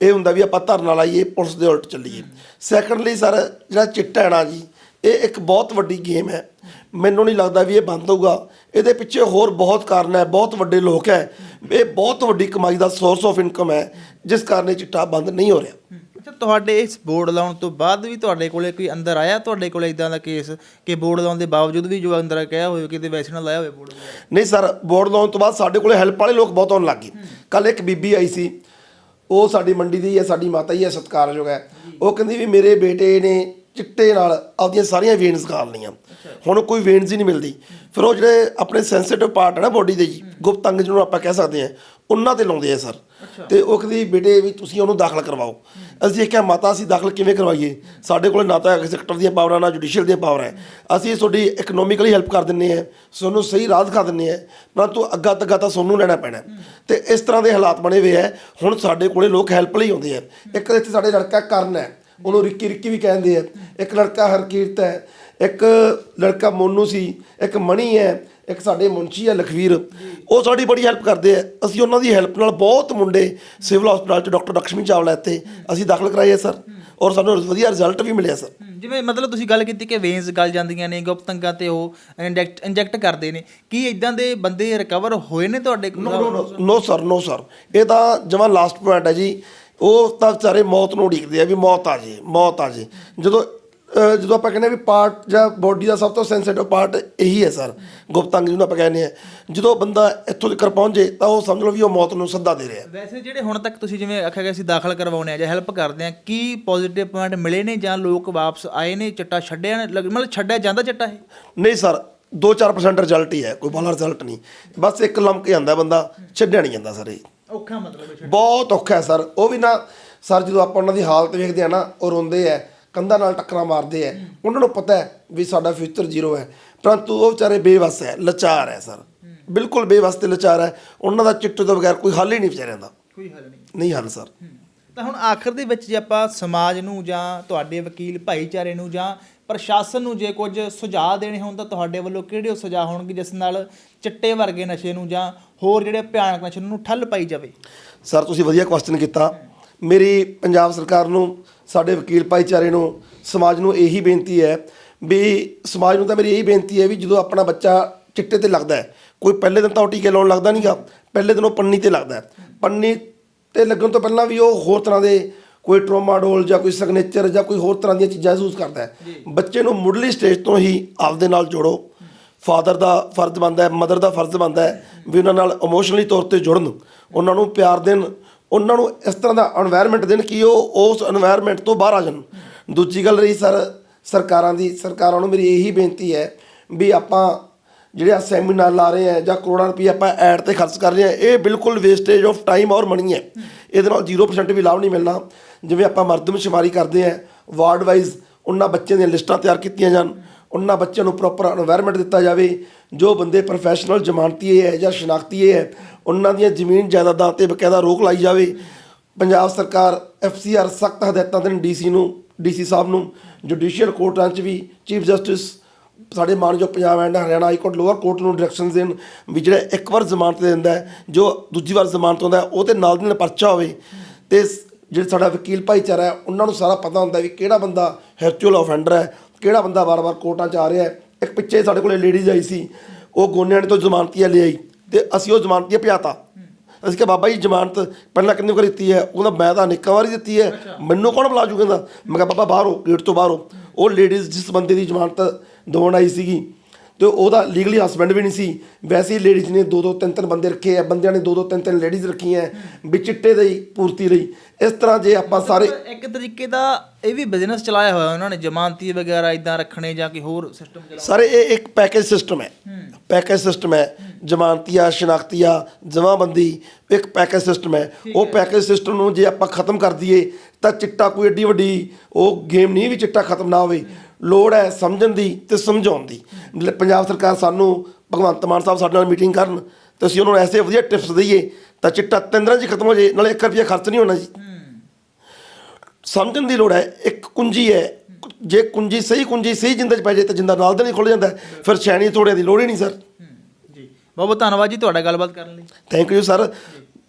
ਇਹ ਹੁੰਦਾ ਵੀ ਆਪਾਂ ਧਰਨਾ ਲਾਈਏ, ਪੁਲਿਸ ਦੇ ਉਲਟ ਚੱਲੀਏ। ਸੈਕੰਡਲੀ ਸਰ ਜਿਹੜਾ ਚਿੱਟਾ ਹੈ ਨਾ ਜੀ, ਇਹ ਇੱਕ ਬਹੁਤ ਵੱਡੀ ਗੇਮ ਹੈ। ਮੈਨੂੰ ਨਹੀਂ ਲੱਗਦਾ ਵੀ ਇਹ ਬੰਦ ਹੋਊਗਾ। ਇਹਦੇ ਪਿੱਛੇ ਹੋਰ ਬਹੁਤ ਕਾਰਨ ਹੈ, ਬਹੁਤ ਵੱਡੇ ਲੋਕ ਹੈ। ਇਹ ਬਹੁਤ ਵੱਡੀ ਕਮਾਈ ਦਾ ਸੋਰਸ ਆਫ ਇਨਕਮ ਹੈ, ਜਿਸ ਕਾਰਨ ਇਹ ਚਿੱਟਾ ਬੰਦ ਨਹੀਂ ਹੋ ਰਿਹਾ। ਅੱਛਾ ਤੁਹਾਡੇ ਇਸ ਬੋਰਡ ਲਾਉਣ ਤੋਂ ਬਾਅਦ ਵੀ ਤੁਹਾਡੇ ਕੋਲੇ ਕੋਈ ਅੰਦਰ ਆਇਆ? ਤੁਹਾਡੇ ਕੋਲੇ ਇਦਾਂ ਦਾ ਕੇਸ ਕਿ ਬੋਰਡ ਲਾਉਣ ਦੇ ਬਾਵਜੂਦ ਵੀ ਜੋ ਅੰਦਰ ਕਿਹਾ ਹੋਵੇ ਕਿਤੇ ਵੈਸੇ ਨਾ ਲਾਇਆ ਹੋਵੇ ਬੋਰਡ ਨਹੀਂ ਸਰ ਬੋਰਡ ਲਾਉਣ ਤੋਂ ਬਾਅਦ ਸਾਡੇ ਕੋਲੇ ਹੈਲਪ ਵਾਲੇ ਲੋਕ ਬਹੁਤ ਆਉਣ ਲੱਗ ਗਏ। ਕੱਲ ਇੱਕ ਬੀਬੀ ਆਈ ਸੀ ਉਹ ਸਾਡੀ ਮੰਡੀ ਦੀ ਹੈ ਸਾਡੀ ਮਾਤਾ ਹੀ ਹੈ ਸਤਿਕਾਰਯੋਗ ਹੈ। ਉਹ ਕਹਿੰਦੀ ਵੀ ਮੇਰੇ ਬੇਟੇ ਨੇ ਚਿੱਟੇ ਨਾਲ ਆਪਦੀਆਂ ਸਾਰੀਆਂ ਵੇਨਸ ਗਾਲ ਲਈਆਂ। ਹੁਣ ਕੋਈ ਵੇਨਸ ਹੀ ਨਹੀਂ ਮਿਲਦੀ। ਫਿਰ ਉਹ ਜਿਹੜੇ ਆਪਣੇ ਸੈਂਸਿਟਿਵ ਪਾਰਟ ਹੈ ਨਾ ਬੋਡੀ ਦੇ ਜੀ ਗੁਪਤ ਅੰਗ ਜਿਹਨੂੰ ਆਪਾਂ ਕਹਿ ਸਕਦੇ ਹਾਂ ਉਹਨਾਂ ਤੇ ਲਾਉਂਦੇ ਆ ਸਰ। ਤੇ ਉਹ ਕਹਿੰਦੀ ਬੇਟੇ ਵੀ ਤੁਸੀਂ ਉਹਨੂੰ ਦਾਖਲ ਕਰਵਾਓ। ਅਸੀਂ ਕਿਹਾ ਮਾਤਾ ਅਸੀਂ ਦਾਖਲ ਕਿਵੇਂ ਕਰਵਾਈਏ? ਸਾਡੇ ਕੋਲ ਨਾ ਤਾਂ ਐਗਜ਼ੈਕਟਰ ਦੀਆਂ ਪਾਵਰਾਂ ਨਾ ਜੁਡੀਸ਼ੀਅਲ ਦੀਆਂ ਪਾਵਰਾਂ ਹੈ। ਅਸੀਂ ਤੁਹਾਡੀ ਇਕਨੋਮਿਕਲੀ ਹੈਲਪ ਕਰ ਦਿੰਨੇ ਆ ਤੁਹਾਨੂੰ ਸਹੀ ਰਾਹ ਦਿਖਾ ਦਿੰਨੇ ਆ ਪਰੰਤੂ ਅੱਗਾ ਤੱਗਾ ਤਾਂ ਤੁਹਾਨੂੰ ਲੈਣਾ ਪੈਣਾ। ਤੇ ਇਸ ਤਰ੍ਹਾਂ ਦੇ ਹਾਲਾਤ ਬਣੇ ਹੋਏ ਆ ਹੁਣ ਸਾਡੇ ਕੋਲੇ ਲੋਕ ਹੈਲਪ ਲਈ ਆਉਂਦੇ ਆ ਇੱਕ ਇੱਥੇ ਸਾਡੇ ਲੜਕਾ ਕਰਨ ਹੈ। ਉਹਨੂੰ ਰਿੱਕੀ ਰਿੱਕੀ ਵੀ ਕਹਿੰਦੇ ਆ ਇੱਕ ਲੜਕਾ ਹਰਕੀਰਤ ਹੈ। ਇੱਕ ਲੜਕਾ ਮੋਨੂ ਸੀ। ਇੱਕ ਮਣੀ ਹੈ। ਇੱਕ ਸਾਡੇ ਮੁੰਸ਼ੀ ਹੈ ਲਖਵੀਰ ਉਹ ਸਾਡੀ ਬੜੀ ਹੈਲਪ ਕਰਦੇ ਆ। ਅਸੀਂ ਉਹਨਾਂ ਦੀ ਹੈਲਪ ਨਾਲ ਬਹੁਤ ਮੁੰਡੇ ਸਿਵਲ ਹਸਪਤਾਲ ਚ ਡਾਕਟਰ ਲక్ష్ਮੀ ਚਾਵਲਾ ਇੱਥੇ ਅਸੀਂ ਦਾਖਲ ਕਰਾਏ ਆ ਸਰ। ਔਰ ਸਾਨੂੰ ਵਧੀਆ ਰਿਜ਼ਲਟ ਵੀ ਮਿਲਿਆ ਸਰ। ਜਿਵੇਂ ਮਤਲਬ ਤੁਸੀਂ ਗੱਲ ਕੀਤੀ ਕਿ ਵੇਨਸ ਗਲ ਜਾਂਦੀਆਂ ਨੇ ਗੁਪਤ ਅੰਗਾਂ ਤੇ ਉਹ ਇੰਜੈਕਟ ਇੰਜੈਕਟ ਕਰਦੇ ਨੇ ਕੀ ਇਦਾਂ ਦੇ ਬੰਦੇ ਰਿਕਵਰ ਹੋਏ ਨੇ ਤੁਹਾਡੇ ਕੋਲ ਨੋ ਸਰ ਨੋ ਸਰ ਇਹ ਤਾਂ ਜਮਾਂ ਲਾਸਟ ਪੁਆਇੰਟ ਹੈ ਜੀ। ਉਹ ਤਾਂ ਵਿਚਾਰੇ ਮੌਤ ਨੂੰ ਉਡੀਕਦੇ ਆ ਵੀ ਮੌਤ ਆ ਜੇ ਮੌਤ ਆ ਜੇ। ਜਦੋਂ ਜਦੋਂ ਆਪਾਂ ਕਹਿੰਦੇ ਵੀ ਪਾਰਟ ਜਾਂ ਬੋਡੀ ਦਾ ਸਭ ਤੋਂ ਸੈਂਸਿਟਿਵ ਪਾਰਟ ਇਹੀ ਹੈ ਸਰ ਗੁਪਤੰਗ ਜਿਹਨੂੰ ਆਪਾਂ ਕਹਿੰਦੇ ਆ ਜਦੋਂ ਬੰਦਾ ਇੱਥੋਂ ਤੱਕ ਪਹੁੰਚੇ ਤਾਂ ਉਹ ਸਮਝ ਲਓ ਵੀ ਉਹ ਮੌਤ ਨੂੰ ਸੱਦਾ ਦੇ ਰਿਹਾ। ਵੈਸੇ ਜਿਹੜੇ ਹੁਣ ਤੱਕ ਤੁਸੀਂ ਜਿਵੇਂ ਆਖਿਆ ਗਿਆ ਸੀ ਦਾਖਲ ਕਰਵਾਉਣੇ ਆ ਜਾਂ ਹੈਲਪ ਕਰਦੇ ਆ ਕੀ ਪੋਜ਼ਿਟਿਵ ਪੁਆਇੰਟ ਮਿਲੇ ਨੇ ਜਾਂ ਲੋਕ ਵਾਪਸ ਆਏ ਨੇ ਚਿੱਟਾ ਛੱਡਿਆ ਨੇ? ਮਤਲਬ ਛੱਡਿਆ ਜਾਂਦਾ ਚਿੱਟਾ ਇਹ? ਨਹੀਂ ਸਰ 2-4% ਰਿਜ਼ਲਟ ਹੀ ਹੈ ਕੋਈ ਬਾਹਲਾ ਰਿਜ਼ਲਟ ਨਹੀਂ। ਬਸ ਇੱਕ ਲੰਮਕ ਜਾਂਦਾ ਬੰਦਾ ਛੱਡਿਆ ਨਹੀਂ ਜਾਂਦਾ ਸਰ ਇਹ। ਔਖਾ ਮਤਲਬ ਬਹੁਤ ਔਖਾ ਹੈ ਸਰ ਉਹ ਵੀ ਨਾ ਸਰ ਜਦੋਂ ਆਪਾਂ ਉਹਨਾਂ ਦੀ ਹਾਲਤ ਵੇਖਦੇ ਆ ਨਾ ਉਹ ਰੋਂਦੇ ਆ। ਕੰਧਾਂ ਨਾਲ ਟੱਕਰਾਂ ਮਾਰਦੇ ਆ ਉਹਨਾਂ ਨੂੰ ਪਤਾ ਹੈ ਵੀ ਸਾਡਾ ਫਿਊਚਰ ਜ਼ੀਰੋ ਹੈ ਪਰੰਤੂ ਉਹ ਵਿਚਾਰੇ ਬੇਵਸ ਹੈ ਲਾਚਾਰ ਹੈ ਸਰ। ਬਿਲਕੁਲ ਬੇਵਸ ਤੇ ਲਾਚਾਰ ਹੈ ਉਹਨਾਂ ਦਾ ਚਿੱਟੇ ਤੋਂ ਬਗੈਰ ਕੋਈ ਹੱਲ ਹੀ ਨਹੀਂ ਵਿਚਾਰਿਆਂ ਦਾ। ਕੋਈ ਹੱਲ ਨਹੀਂ। ਨਹੀਂ ਹੱਲ ਸਰ। ਤਾਂ ਹੁਣ ਆਖਰ ਦੇ ਵਿੱਚ ਜੇ ਆਪਾਂ ਸਮਾਜ ਨੂੰ ਜਾਂ ਤੁਹਾਡੇ ਵਕੀਲ ਭਾਈਚਾਰੇ ਨੂੰ ਜਾਂ ਪ੍ਰਸ਼ਾਸਨ ਨੂੰ ਜੇ ਕੁਝ ਸੁਝਾਅ ਦੇਣੇ ਹੋਣ ਤਾਂ ਤੁਹਾਡੇ ਵੱਲੋਂ ਕਿਹੜੇ ਉਹ ਸੁਝਾਅ ਹੋਣਗੇ ਜਿਸ ਨਾਲ ਚਿੱਟੇ ਵਰਗੇ ਨਸ਼ੇ ਨੂੰ ਜਾਂ ਹੋਰ ਜਿਹੜੇ ਭਿਆਨਕ ਨਸ਼ੇ ਨੂੰ ਠੱਲ ਪਾਈ ਜਾਵੇ? ਸਰ ਤੁਸੀਂ ਵਧੀਆ ਕੁਐਸਚਨ ਕੀਤਾ। ਮੇਰੀ ਪੰਜਾਬ ਸਰਕਾਰ ਨੂੰ ਸਾਡੇ ਵਕੀਲ ਭਾਈਚਾਰੇ ਨੂੰ ਸਮਾਜ ਨੂੰ ਇਹੀ ਬੇਨਤੀ ਹੈ ਵੀ ਸਮਾਜ ਨੂੰ ਤਾਂ ਮੇਰੀ ਇਹੀ ਬੇਨਤੀ ਹੈ ਵੀ ਜਦੋਂ ਆਪਣਾ ਬੱਚਾ ਚਿੱਟੇ ਤੇ ਲੱਗਦਾ ਹੈ ਕੋਈ ਪਹਿਲੇ ਦਿਨ ਤਾਂ ਉਹ ਟੀਕੇ ਲਾਉਣ ਲੱਗਦਾ ਨਹੀਂਗਾ ਪਹਿਲੇ ਦਿਨ ਉਹ ਪੰਨੀ ਤੇ ਲੱਗਦਾ ਪੰਨੀ ਤੇ ਲੱਗਣ ਤੋਂ ਪਹਿਲਾਂ ਵੀ ਉਹ ਹੋਰ ਤਰ੍ਹਾਂ ਦੇ ਕੋਈ ਟਰੋਮਾਡੋਲ ਜਾਂ ਕੋਈ ਸਿਗਨੇਚਰ ਜਾਂ ਕੋਈ ਹੋਰ ਤਰ੍ਹਾਂ ਦੀਆਂ ਚੀਜ਼ਾਂ ਯੂਜ਼ ਕਰਦਾ ਹੈ। ਬੱਚੇ ਨੂੰ ਮੁੱਢਲੀ ਸਟੇਜ ਤੋਂ ਹੀ ਆਪਦੇ ਨਾਲ ਜੋੜੋ। ਫਾਦਰ ਦਾ ਫਰਜ਼ ਬਣਦਾ ਹੈ ਮਦਰ ਦਾ ਫਰਜ਼ ਬਣਦਾ ਹੈ ਵੀ ਉਹਨਾਂ ਨਾਲ ਇਮੋਸ਼ਨਲੀ ਤੌਰ ਤੇ ਜੁੜਨ ਉਹਨਾਂ ਨੂੰ ਪਿਆਰ ਦੇਣ ਉਹਨਾਂ ਨੂੰ ਇਸ ਤਰ੍ਹਾਂ ਦਾ এনवायरमेंट ਦੇਣ ਕਿ ਉਹ ਉਸ এনवायरमेंट ਤੋਂ ਬਾਹਰ ਆ ਜਾਣ। ਦੂਜੀ ਗੱਲ ਰਹੀ ਸਰ, ਸਰਕਾਰਾਂ ਦੀ, ਸਰਕਾਰਾਂ ਨੂੰ ਮੇਰੀ ਇਹੀ ਬੇਨਤੀ ਹੈ ਵੀ ਆਪਾਂ ਜਿਹੜੇ ਆ ਸੈਮੀਨਾਰ ਲਾ ਰਹੇ ਆ ਜਾਂ ਕਰੋੜਾਂ ਰੁਪਏ ਆਪਾਂ ਐਡ ਤੇ ਖਰਚ ਕਰ ਰਹੇ ਆ ਇਹ ਬਿਲਕੁਲ ਵੇਸਟੇਜ ਆਫ ਟਾਈਮ ਔਰ ਮਨੀ ਹੈ। ਇਹਦੇ ਨਾਲ 0% ਵੀ ਲਾਭ ਨਹੀਂ ਮਿਲਣਾ। ਜਿਵੇਂ ਆਪਾਂ ਮਰਦਮਸ਼ੁਮਾਰੀ ਕਰਦੇ ਆ ਵਾਰਡ ਵਾਈਜ਼ ਉਹਨਾਂ ਬੱਚਿਆਂ ਦੀਆਂ ਲਿਸਟਾਂ ਤਿਆਰ ਕੀਤੀਆਂ ਜਾਣ। ਉਹਨਾਂ ਬੱਚਿਆਂ ਨੂੰ ਪ੍ਰੋਪਰ এনवायरमेंट ਦਿੱਤਾ ਜਾਵੇ, ਜੋ ਬੰਦੇ ਪ੍ਰੋਫੈਸ਼ਨਲ ਜ਼ਮਾਨਤੀ ਜ਼ਮਾਨਤੀਏ ਹੈ ਜਾਂ ਸ਼ਨਾਖਤੀ ਸ਼ਨਾਖਤੀਏ ਹੈ, ਉਹਨਾਂ ਦੀਆਂ ਜ਼ਮੀਨ ਜਾਇਦਾਦਾਂ ਤੇ ਬਕਾਇਦਾ ਰੋਕ ਲਾਈ ਜਾਵੇ। ਪੰਜਾਬ ਸਰਕਾਰ ਐੱਫ ਸੀ ਆਰ ਸਖਤ ਹਦਾਇਤਾਂ ਦੇਣ ਡੀ ਸੀ ਨੂੰ ਡੀ ਸੀ ਸਾਹਿਬ ਨੂੰ ਜੁਡੀਸ਼ੀਅਲ ਕੋਰਟਾਂ 'ਚ ਵੀ ਚੀਫ ਜਸਟਿਸ ਸਾਡੇ ਮਾਨਯੋਗ Punjab and Haryana high court lower court ਨੂੰ ਡਾਇਰੈਕਸ਼ਨ ਦੇਣ, ਵੀ ਜਿਹੜਾ ਇੱਕ ਵਾਰ ਜ਼ਮਾਨਤ ਦੇ ਦਿੰਦਾ ਜੋ ਦੂਜੀ ਵਾਰ ਜ਼ਮਾਨਤ ਹੁੰਦਾ ਉਹ ਤੇ ਨਾਲ ਦੀ ਨਾਲ ਪਰਚਾ ਹੋਵੇ। ਤੇ ਜਿਹੜਾ ਸਾਡਾ ਵਕੀਲ ਭਾਈਚਾਰਾ ਹੈ, ਉਹਨਾਂ ਨੂੰ ਸਾਰਾ ਪਤਾ ਹੁੰਦਾ ਵੀ ਕਿਹੜਾ ਬੰਦਾ ਹੈਚੁਅਲ ਆਫੈਂਡਰ ਹੈ ਕਿਹੜਾ ਬੰਦਾ ਵਾਰ-ਵਾਰ ਕੋਰਟਾਂ 'ਚ ਆ ਰਿਹਾ ਹੈ? ਇੱਕ ਪਿੱਛੇ ਸਾਡੇ ਕੋਲੇ ਲੇਡੀਜ਼ ਆਈ ਸੀ ਉਹ ਗੋਨਿਆਂ ਨੇ ਤੋਂ ਜ਼ਮਾਨਤੀਆ ਲਿਆਈ ਤੇ ਅਸੀਂ ਉਹ ਜ਼ਮਾਨਤੀਆ ਭਜਾਤਾ। ਅਸੀਂ ਕਿਹਾ ਬਾਬਾ ਜੀ ਜ਼ਮਾਨਤ ਪਹਿਲਾਂ ਕਿੰਨੇ ਵਾਰ ਦਿੱਤੀ ਹੈ? ਉਹ ਕਹਿੰਦਾ ਮੈਂ ਤਾਂ ਅਨੇਕਾਂ ਵਾਰੀ ਦਿੱਤੀ ਹੈ। ਮੈਨੂੰ ਕੌਣ ਬੁਲਾ ਜੂ ਕਹਿੰਦਾ ਮੈਂ ਕਿਹਾ ਬਾਬਾ ਬਾਹਰੋਂ ਗੇਟ ਤੋਂ ਬਾਹਰੋਂ ਉਹ ਲੇਡੀਜ਼ ਜਿਸ ਬੰਦੇ ਦੀ ਜ਼ਮਾਨਤ ਦਿਵਾਉਣ ਆਈ ਸੀਗੀ ਤੇ ਉਹਦਾ ਲੀਗਲੀ ਹਸਬੈਂਡ ਵੀ ਨਹੀਂ ਸੀ। ਵੈਸੇ ਹੀ ਲੇਡੀਜ਼ ਨੇ ਦੋ ਦੋ ਤਿੰਨ ਤਿੰਨ ਬੰਦੇ ਰੱਖੇ ਆ। ਬੰਦਿਆਂ ਨੇ ਦੋ ਦੋ ਤਿੰਨ ਤਿੰਨ ਲੇਡੀਜ਼ ਰੱਖੀਆਂ ਵੀ ਚਿੱਟੇ ਦੀ ਪੂਰਤੀ ਲਈ ਇਸ ਤਰ੍ਹਾਂ ਜੇ ਆਪਾਂ ਸਾਰੇ ਇੱਕ ਤਰੀਕੇ ਦਾ ਇਹ ਵੀ ਬਿਜ਼ਨਸ ਚਲਾਇਆ ਹੋਇਆ ਉਹਨਾਂ ਨੇ ਜ਼ਮਾਨਤੀ ਵਗੈਰਾ ਇਦਾਂ ਰੱਖਣੇ ਜਾਂ ਕੋਈ ਹੋਰ ਸਿਸਟਮ ਚਲਾਉਣਾ। ਸਾਰੇ ਇਹ ਇੱਕ ਪੈਕੇਜ ਸਿਸਟਮ ਹੈ। ਪੈਕੇਜ ਸਿਸਟਮ ਹੈ। ਜ਼ਮਾਨਤੀਆ ਸ਼ਨਾਖਤੀਆ ਜਮਾਬੰਦੀ ਇੱਕ ਪੈਕੇਜ ਸਿਸਟਮ ਹੈ। ਉਹ ਪੈਕੇਜ ਸਿਸਟਮ ਨੂੰ ਜੇ ਆਪਾਂ ਖਤਮ ਕਰ ਦਈਏ ਤਾਂ ਚਿੱਟਾ ਕੋਈ ਏਡੀ ਵੱਡੀ ਉਹ ਗੇਮ ਨਹੀਂ ਵੀ ਚਿੱਟਾ ਖਤਮ ਨਾ ਹੋਵੇ। ਲੋੜ ਹੈ ਸਮਝਣ ਦੀ ਤੇ ਸਮਝਾਉਣ ਦੀ। ਪੰਜਾਬ ਸਰਕਾਰ ਸਾਨੂੰ ਭਗਵੰਤ ਮਾਨ ਸਾਹਿਬ ਸਾਡੇ ਨਾਲ ਮੀਟਿੰਗ ਕਰਨ ਤੇ ਅਸੀਂ ਉਹਨਾਂ ਨੂੰ ਐਸੇ ਵਧੀਆ ਟਿਪਸ ਦਈਏ ਤਾਂ ਚਿੱਟਾ 'ਚ ਹੀ ਖਤਮ ਹੋ ਜੇ ਨਾਲੇ 1 ਰੁਪਿਆ ਖਰਚ ਨਹੀਂ ਹੋਣਾ ਜੀ। ਸਮਝਣ ਦੀ ਲੋੜ ਹੈ ਇੱਕ ਕੁੰਜੀ ਹੈ ਜੇ ਕੁੰਜੀ ਸਹੀ ਕੁੰਜੀ ਸਹੀ ਜਿੰਦੇ 'ਚ ਪੈ ਜੇ ਤਾਂ ਜਿੰਦਾ ਨਾਲ ਦੇ ਨਹੀਂ ਖੁੱਲ ਜਾਂਦਾ। ਫਿਰ ਛੈਣੀ ਥੋੜਿਆਂ ਦੀ ਲੋੜ ਹੀ ਨਹੀਂ ਸਰ। ਜੀ ਬਹੁਤ ਬਹੁਤ ਧੰਨਵਾਦ ਜੀ ਤੁਹਾਡਾ ਗੱਲਬਾਤ ਕਰਨ ਲਈ। ਥੈਂਕ ਯੂ ਸਰ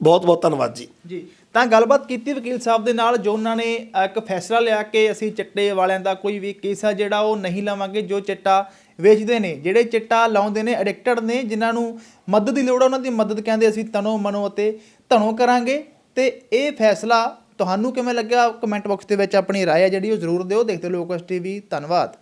ਬਹੁਤ ਬਹੁਤ ਧੰਨਵਾਦ ਜੀ। ਜੀ ਤਾਂ ਗੱਲਬਾਤ ਕੀਤੀ ਵਕੀਲ ਸਾਹਿਬ ਦੇ ਨਾਲ, ਜੋ ਉਹਨਾਂ ਨੇ ਇੱਕ ਫੈਸਲਾ ਲਿਆ ਕਿ ਅਸੀਂ ਚਿੱਟੇ ਵਾਲਿਆਂ ਦਾ ਕੋਈ ਵੀ ਕੇਸ ਆ ਜਿਹੜਾ ਉਹ ਨਹੀਂ ਲਵਾਂਗੇ, ਜੋ ਚਿੱਟਾ ਵੇਚਦੇ ਨੇ। ਜਿਹੜੇ ਚਿੱਟਾ ਲਾਉਂਦੇ ਨੇ ਐਡਿਕਟਡ ਨੇ, ਜਿਨ੍ਹਾਂ ਨੂੰ ਮਦਦ ਦੀ ਲੋੜ ਆ, ਉਹਨਾਂ ਦੀ ਮਦਦ ਕਹਿੰਦੇ ਅਸੀਂ ਤਨੋ ਮਨੋ ਅਤੇ ਧਨੋ ਕਰਾਂਗੇ। ਤੇ ਇਹ ਫੈਸਲਾ ਤੁਹਾਨੂੰ ਕਿਵੇਂ ਲੱਗਿਆ? ਕਮੈਂਟ ਬਾਕਸ ਦੇ ਵਿੱਚ ਆਪਣੀ ਰਾਏ ਆ ਜਿਹੜੀ ਉਹ ਜ਼ਰੂਰ ਦਿਓ। ਦੇਖਦੇ ਲੋਕਸ ਟੀਵੀ। ਧੰਨਵਾਦ।